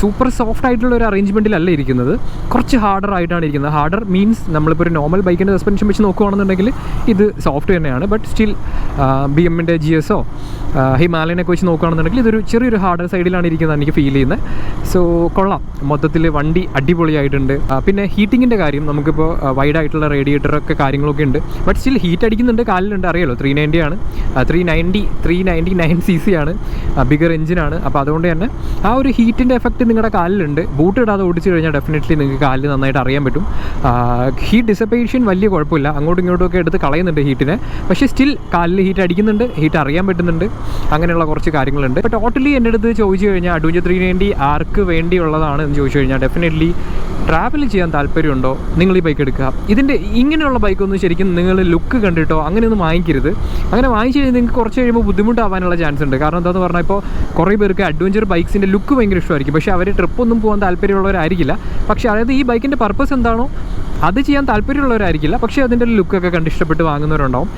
സൂപ്പർ സോഫ്റ്റ് ആയിട്ടുള്ള ഒരു അറേഞ്ച്മെന്റിലല്ല ഇരിക്കുന്നത്. കുറച്ച് ഹാർഡർ ആയിട്ടാണ് ഇരിക്കുന്നത്. ഹാർഡർ മീൻസ് നമ്മളിപ്പോൾ ഒരു നോർമൽ ബൈക്കിന്റെ സസ്പെൻഷൻ വെച്ച് നോക്കുകയാണെന്നുണ്ടെങ്കിൽ ഇത് സോഫ്റ്റ് തന്നെയാണ്. ബട്ട് സ്റ്റിൽ ബി എമ്മിന്റെ ജി എസോ ഹിമാലയനൊക്കെ വെച്ച് നോക്കുകയാണെന്നുണ്ടെങ്കിൽ ഇതൊരു ചെറിയൊരു ഹാർഡർ സൈഡിലാണ് ഇരിക്കുന്നത് എനിക്ക് ഫീൽ ചെയ്യുന്നത്. സോ കൊള്ളാം. മൊത്തത്തിൽ വണ്ടി അടിപൊളിയായിട്ടുണ്ട്. പിന്നെ ഹീറ്റിങ്ങിന്റെ കാര്യം നമുക്കിപ്പോൾ വൈഡ് ആയിട്ടുള്ള റേഡിയേറ്ററൊക്കെ കാര്യങ്ങളൊക്കെ ഉണ്ട്. ബട്ട് സ്റ്റിൽ ഹീറ്റ് അടിക്കുന്നുണ്ട് കാലിലുണ്ട്. അറിയാലോ ത്രീ നയന്റി ആണ്. Three ninety three ninety nine C C ആണ്. ബിഗർ എഞ്ചിനാണ് അപ്പോൾ അതുകൊണ്ട് തന്നെ ആ ഒരു ഹീറ്റിന്റെ എഫക്റ്റ് നിങ്ങളുടെ കാലിലുണ്ട്. ബൂട്ട് ഇടാതെ ഓടിച്ചു കഴിഞ്ഞാൽ ഡെഫിനറ്റ്ലി നിങ്ങൾക്ക് കാലിൽ നന്നായിട്ട് അറിയാൻ പറ്റും. ഹീറ്റ് ഡിസപ്പേഷൻ വലിയ കുഴപ്പമില്ല. അങ്ങോട്ടും ഇങ്ങോട്ടും ഒക്കെ എടുത്ത് കളയുന്നുണ്ട് ഹീറ്റിനെ പക്ഷേ സ്റ്റിൽ കാലിൽ ഹീറ്റ് അടിക്കുന്നുണ്ട് ഹീറ്റ് അറിയാൻ പറ്റുന്നുണ്ട്. അങ്ങനെയുള്ള കുറച്ച് കാര്യങ്ങളുണ്ട്. ഇപ്പോൾ ടോട്ടലി എന്റെ അടുത്ത് ചോദിച്ചു കഴിഞ്ഞാൽ അഡ്വഞ്ചർ ത്രീ വേണ്ടി ആർക്ക് വേണ്ടിയുള്ളതാണ് എന്ന് ചോദിച്ചു കഴിഞ്ഞാൽ ഡെഫിനറ്റ്ലി ട്രാവൽ ചെയ്യാൻ താല്പര്യമുണ്ടോ? നിങ്ങൾ ഈ ബൈക്ക് എടുക്കുക. ഇതിന്റെ ഇങ്ങനെയുള്ള ബൈക്കൊന്നും ശരിക്കും നിങ്ങൾ ലുക്ക് കണ്ടിട്ടോ അങ്ങനെയൊന്നും വാങ്ങിക്കരുത്. അങ്ങനെ വാങ്ങിച്ചു കഴിഞ്ഞാൽ നിങ്ങൾക്ക് കുറച്ച് കഴിയുമ്പോൾ ബുദ്ധിമുട്ടാവാനുള്ള ചാൻസ് ഉണ്ട്. കാരണം എന്താണെന്ന് പറഞ്ഞാൽ ഇപ്പോൾ കുറേ പേർക്ക് അഡ്വഞ്ചർ ബൈക്സിന്റെ ലുക്ക് ഭയങ്കര ഇഷ്ടമായിരിക്കും. പക്ഷേ അവർ ട്രിപ്പൊന്നും പോകാൻ താല്പര്യമുള്ളവരായിരിക്കില്ല. പക്ഷേ അതായത് ഈ ബൈക്കിന്റെ പർപ്പസ് എന്താണോ അത് ചെയ്യാൻ താല്പര്യമുള്ളവരായിരിക്കില്ല. പക്ഷേ അതിന്റെ ഒരു ലുക്കൊക്കെ കണ്ട് ഇഷ്ടപ്പെട്ട് വാങ്ങുന്നവരുണ്ടാവും.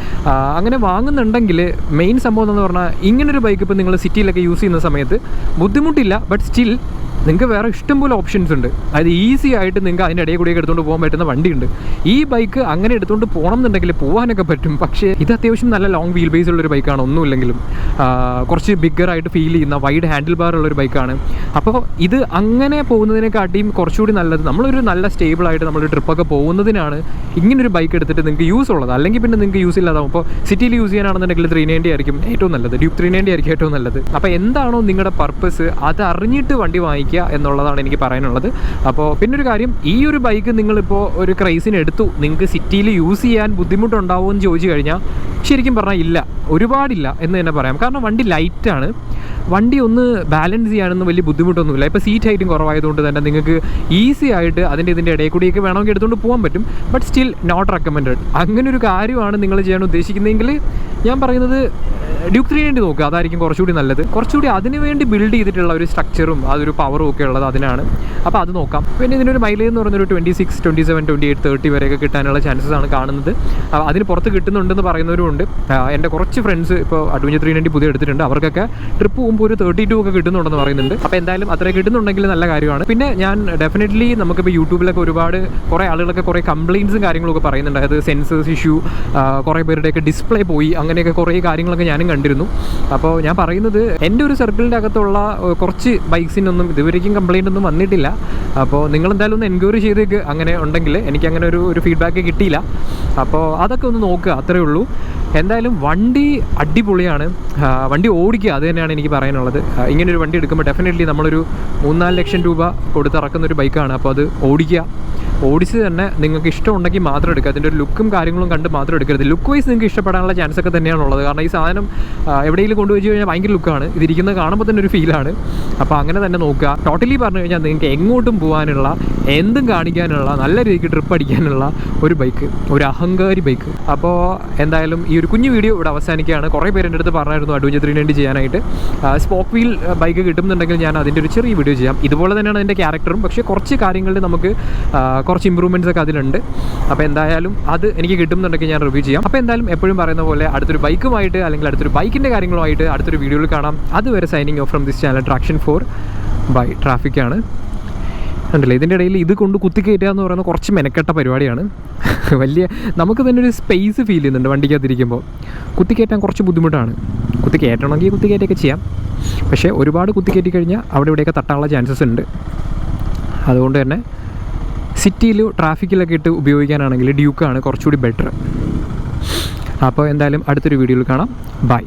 അങ്ങനെ വാങ്ങുന്നുണ്ടെങ്കിൽ മെയിൻ സംഭവം എന്ന് പറഞ്ഞാൽ ഇങ്ങനൊരു ബൈക്ക് ഇപ്പോൾ നിങ്ങൾ സിറ്റിയിലൊക്കെ യൂസ് ചെയ്യുന്ന സമയത്ത് ബുദ്ധിമുട്ടില്ല. ബട്ട് സ്റ്റിൽ നിങ്ങൾക്ക് വേറെ ഇഷ്ടംപോലെ ഓപ്ഷൻസ് ഉണ്ട്. അതായത് ഈസി ആയിട്ട് നിങ്ങൾക്ക് അതിന്റെ ഇടയിൽ കൂടിയൊക്കെ എടുത്തുകൊണ്ട് പോകാൻ പറ്റുന്ന വണ്ടിയുണ്ട്. ഈ ബൈക്ക് അങ്ങനെ എടുത്തുകൊണ്ട് പോകണം എന്നുണ്ടെങ്കിൽ പോകാനൊക്കെ പറ്റും. പക്ഷേ ഇത് അത്യാവശ്യം നല്ല ലോങ് വീൽ ബേസ് ഉള്ളൊരു ബൈക്കാണ് ഒന്നുമില്ലെങ്കിലും. കുറച്ച് ബിഗ്ഗറായിട്ട് ഫീൽ ചെയ്യുന്ന വൈഡ് ഹാൻഡിൽ ബാർ ഉള്ളൊരു ബൈക്കാണ് അപ്പോൾ ഇത് അങ്ങനെ പോകുന്നതിനെക്കാട്ടിയും കുറച്ചുകൂടി നല്ലത് നമ്മളൊരു നല്ല സ്റ്റേബിളായിട്ട് നമ്മൾ ട്രിപ്പൊക്കെ പോകുന്നതിനാണ് ഇങ്ങനൊരു ബൈക്ക് എടുത്തിട്ട് നിങ്ങൾക്ക് യൂസ് ഉള്ളത്. അല്ലെങ്കിൽ പിന്നെ നിങ്ങൾക്ക് യൂസ് ഇല്ലാതാവും. അപ്പോൾ സിറ്റിയിൽ യൂസ് ചെയ്യാനാണെന്നുണ്ടെങ്കിൽ ത്രീ നയന്റി ആയിരിക്കും ഏറ്റവും നല്ലത്. ഡ്യൂപ് ത്രീ നയന്റി ആയിരിക്കും ഏറ്റവും നല്ലത്. അപ്പോൾ എന്താണോ നിങ്ങളുടെ പർപ്പസ് അത് അറിഞ്ഞിട്ട് വണ്ടി വാങ്ങിക്കുക എന്നുള്ളതാണ് എനിക്ക് പറയാനുള്ളത്. അപ്പോൾ പിന്നെ ഒരു കാര്യം ഈ ഒരു ബൈക്ക് നിങ്ങളിപ്പോൾ ഒരു ക്രൈസിന് എടുത്തു. നിങ്ങൾക്ക് സിറ്റിയിൽ യൂസ് ചെയ്യാൻ ബുദ്ധിമുട്ടുണ്ടാവുമെന്ന് ചോദിച്ചു കഴിഞ്ഞാൽ ശരിക്കും പറഞ്ഞാൽ ഇല്ല. ഒരുപാടില്ല എന്ന് തന്നെ പറയാം. വണ്ടി ലൈറ്റാണ് വണ്ടി ഒന്ന് ബാലൻസ് ചെയ്യാനൊന്നും വലിയ ബുദ്ധിമുട്ടൊന്നുമില്ല. ഇപ്പോൾ സീറ്റ് ഹൈറ്റും കുറവായതുകൊണ്ട് തന്നെ നിങ്ങൾക്ക് ഈസി ആയിട്ട് അതിന്റെ ഇതിന്റെ ഇടയിൽ കൂടിയൊക്കെ വേണമെങ്കിൽ എടുത്തുകൊണ്ട് പോകാൻ പറ്റും. ബട്ട് സ്റ്റിൽ നോട്ട് റെക്കമെൻഡ് അങ്ങനെ ഒരു കാര്യമാണ് നിങ്ങൾ ചെയ്യാൻ ഉദ്ദേശിക്കുന്നതെങ്കിൽ ഞാൻ പറയുന്നത് ഡ്യൂക്ക് ത്രീ വേണ്ടി നോക്കുക അതായിരിക്കും കുറച്ചുകൂടി നല്ലത്. കുറച്ചുകൂടി അതിന് വേണ്ടി ബിൽഡ് ചെയ്തിട്ടുള്ള ഒരു സ്ട്രക്ചറും അതൊരു പവറും ഒക്കെ ഉള്ളത് അതിനാണ്. അപ്പോൾ അത് നോക്കാം. പിന്നെ ഇതിനൊരു മൈലേജ് എന്ന് പറഞ്ഞൊരു twenty six twenty seven twenty eight thirty വരെയൊക്കെ കിട്ടാനുള്ള ചാൻസസ് ആണ് കാണുന്നത്. അതിന് പുറത്ത് കിട്ടുന്നുണ്ടെന്ന് പറയുന്നവരും ഉണ്ട്. എന്റെ കുറച്ച് ഫ്രണ്ട്സ് ഇപ്പോൾ അഡ്വഞ്ചർ ത്രീ വേണ്ടി പുതിയ എടുത്തിട്ടുണ്ട്. അവർക്കൊക്കെ ട്രിപ്പ് പോകുമ്പോൾ ഒരു തേർട്ടി ടു ഒക്കെ കിട്ടുന്നുണ്ടെന്ന് പറയുന്നുണ്ട്. അപ്പോൾ എന്തായാലും അത്ര കിട്ടുന്നുണ്ടെങ്കിൽ നല്ല കാര്യമാണ്. പിന്നെ ഞാൻ ഡെഫിനറ്റ്ലി നമുക്കിപ്പോൾ യൂട്യൂബിലൊക്കെ ഒരുപാട് കുറേ ആളുകളൊക്കെ കുറേ കംപ്ലയിൻസും കാര്യങ്ങളൊക്കെ പറയുന്നുണ്ട്. അതായത് സെൻസേഴ്സ് ഇഷ്യൂ കുറേ പേരുടെയൊക്കെ ഡിസ്പ്ലേ പോയി അങ്ങനെയൊക്കെ കുറേ കാര്യങ്ങളൊക്കെ ഞാനും കണ്ടിരുന്നു. അപ്പോൾ ഞാൻ പറയുന്നത് എന്റെ ഒരു സർക്കിളിന്റെ അകത്തുള്ള കുറച്ച് ബൈക്സിനൊന്നും ഇതുവരേക്കും കംപ്ലൈന്റ് ഒന്നും വന്നിട്ടില്ല. അപ്പോൾ നിങ്ങൾ എന്തായാലും ഒന്ന് എൻക്വയറി ചെയ്തേക്ക്. അങ്ങനെ ഉണ്ടെങ്കിൽ എനിക്ക് അങ്ങനെ ഒരു ഒരു ഫീഡ്ബാക്ക് കിട്ടിയില്ല. അപ്പോൾ അതൊക്കെ ഒന്ന് നോക്കുക. അത്രേ ഉള്ളൂ. എന്തായാലും വണ്ടി അടിപൊളിയാണ്. വണ്ടി ഓടിക്കുക അത് തന്നെയാണ് എനിക്ക് പറയാനുള്ളത്. ഇങ്ങനെ ഇങ്ങനൊരു വണ്ടി എടുക്കുമ്പോൾ ഡെഫിനറ്റ്ലി നമ്മളൊരു മൂന്നാൽ ലക്ഷം രൂപ കൊടുത്തിറക്കുന്ന ഒരു ബൈക്കാണ്. അപ്പോൾ അത് ഓടിക്കുക. ഓടിച്ച് തന്നെ നിങ്ങൾക്ക് ഇഷ്ടമുണ്ടെങ്കിൽ മാത്രം എടുക്കുക. അതിന്റെ ഒരു ലുക്കും കാര്യങ്ങളും കണ്ട് മാത്രം എടുക്കരുത്. ലുക്ക് വൈസ് നിങ്ങൾക്ക് ഇഷ്ടപ്പെടാനുള്ള ചാൻസ് ഒക്കെ തന്നെയാണുള്ളത് കാരണം ഈ സാധനം എവിടെയെങ്കിലും കൊണ്ടുപോയി കഴിഞ്ഞാൽ ഭയങ്കര ലുക്കാണ് ഇതിരിക്കുന്ന കാണുമ്പോൾ തന്നെ ഒരു ഫീലാണ് അപ്പോൾ അങ്ങനെ തന്നെ നോക്കുക. ടോട്ടലി പറഞ്ഞു കഴിഞ്ഞാൽ നിങ്ങൾക്ക് എങ്ങോട്ടും പോകാനുള്ള എന്തും കാണിക്കാനുള്ള നല്ല രീതിക്ക് ട്രിപ്പ് അടിക്കാനുള്ള ഒരു ബൈക്ക് ഒരു അഹങ്കാരി ബൈക്ക് അപ്പോൾ എന്തായാലും ഈ ഒരു കുഞ്ഞു വീഡിയോ ഇവിടെ അവസാനിക്കുകയാണ്. കുറേ പേര് എന്റെ അടുത്ത് പറഞ്ഞായിരുന്നു അഡ്വഞ്ചർ ത്രീ നയന്റി ചെയ്യാനായിട്ട്. സ്പോക്ക് വീൽ ബൈക്ക് കിട്ടുന്നുണ്ടെങ്കിൽ ഞാൻ അതിന്റെ ഒരു ചെറിയ വീഡിയോ ചെയ്യാം. ഇതുപോലെ തന്നെയാണ് അതിന്റെ ക്യാരക്ടറും പക്ഷേ കുറച്ച് കാര്യങ്ങളിൽ നമുക്ക് കുറച്ച് ഇമ്പ്രൂവ്മെന്റ്സ് ഒക്കെ അതിലുണ്ട്. അപ്പോൾ എന്തായാലും അത് എനിക്ക് കിട്ടുന്നുണ്ടെങ്കിൽ ഞാൻ റിവ്യൂ ചെയ്യാം. അപ്പോൾ എന്തായാലും എപ്പോഴും പറയുന്ന പോലെ അടുത്തൊരു ബൈക്കുമായിട്ട് അല്ലെങ്കിൽ അടുത്തൊരു ബൈക്കിന്റെ കാര്യങ്ങളുമായിട്ട് അടുത്തൊരു വീഡിയോയിൽ കാണാം. അതുവരെ signing off from this channel traction for by ട്രാഫിക്കാണ് ഉണ്ടല്ലേ ഇതിന്റെ ഇടയിൽ ഇത് കൊണ്ട് കുത്തിക്കയറ്റുക എന്ന് പറയുന്നത് കുറച്ച് മെനക്കെട്ട പരിപാടിയാണ്. വലിയ നമുക്ക് തന്നെ ഒരു സ്പേസ് ഫീൽ ചെയ്യുന്നുണ്ട് വണ്ടിക്കകത്തിരിക്കുമ്പോൾ. കുത്തിക്കയറ്റാൻ കുറച്ച് ബുദ്ധിമുട്ടാണ്. കുത്തിക്കയറ്റണമെങ്കിൽ കുത്തിക്കയറ്റൊക്കെ ചെയ്യാം. പക്ഷേ ഒരുപാട് കുത്തിക്കയറ്റി കഴിഞ്ഞാൽ അവിടെ ഇവിടെയൊക്കെ തട്ടാനുള്ള ചാൻസസ് ഉണ്ട്. അതുകൊണ്ട് തന്നെ സിറ്റിയിൽ ട്രാഫിക്കിലൊക്കെ ഇട്ട് ഉപയോഗിക്കാനാണെങ്കിൽ ഡ്യൂക്കാണ് കുറച്ചുകൂടി ബെറ്റർ അപ്പോൾ എന്തായാലും അടുത്തൊരു വീഡിയോയിൽ കാണാം. ബൈ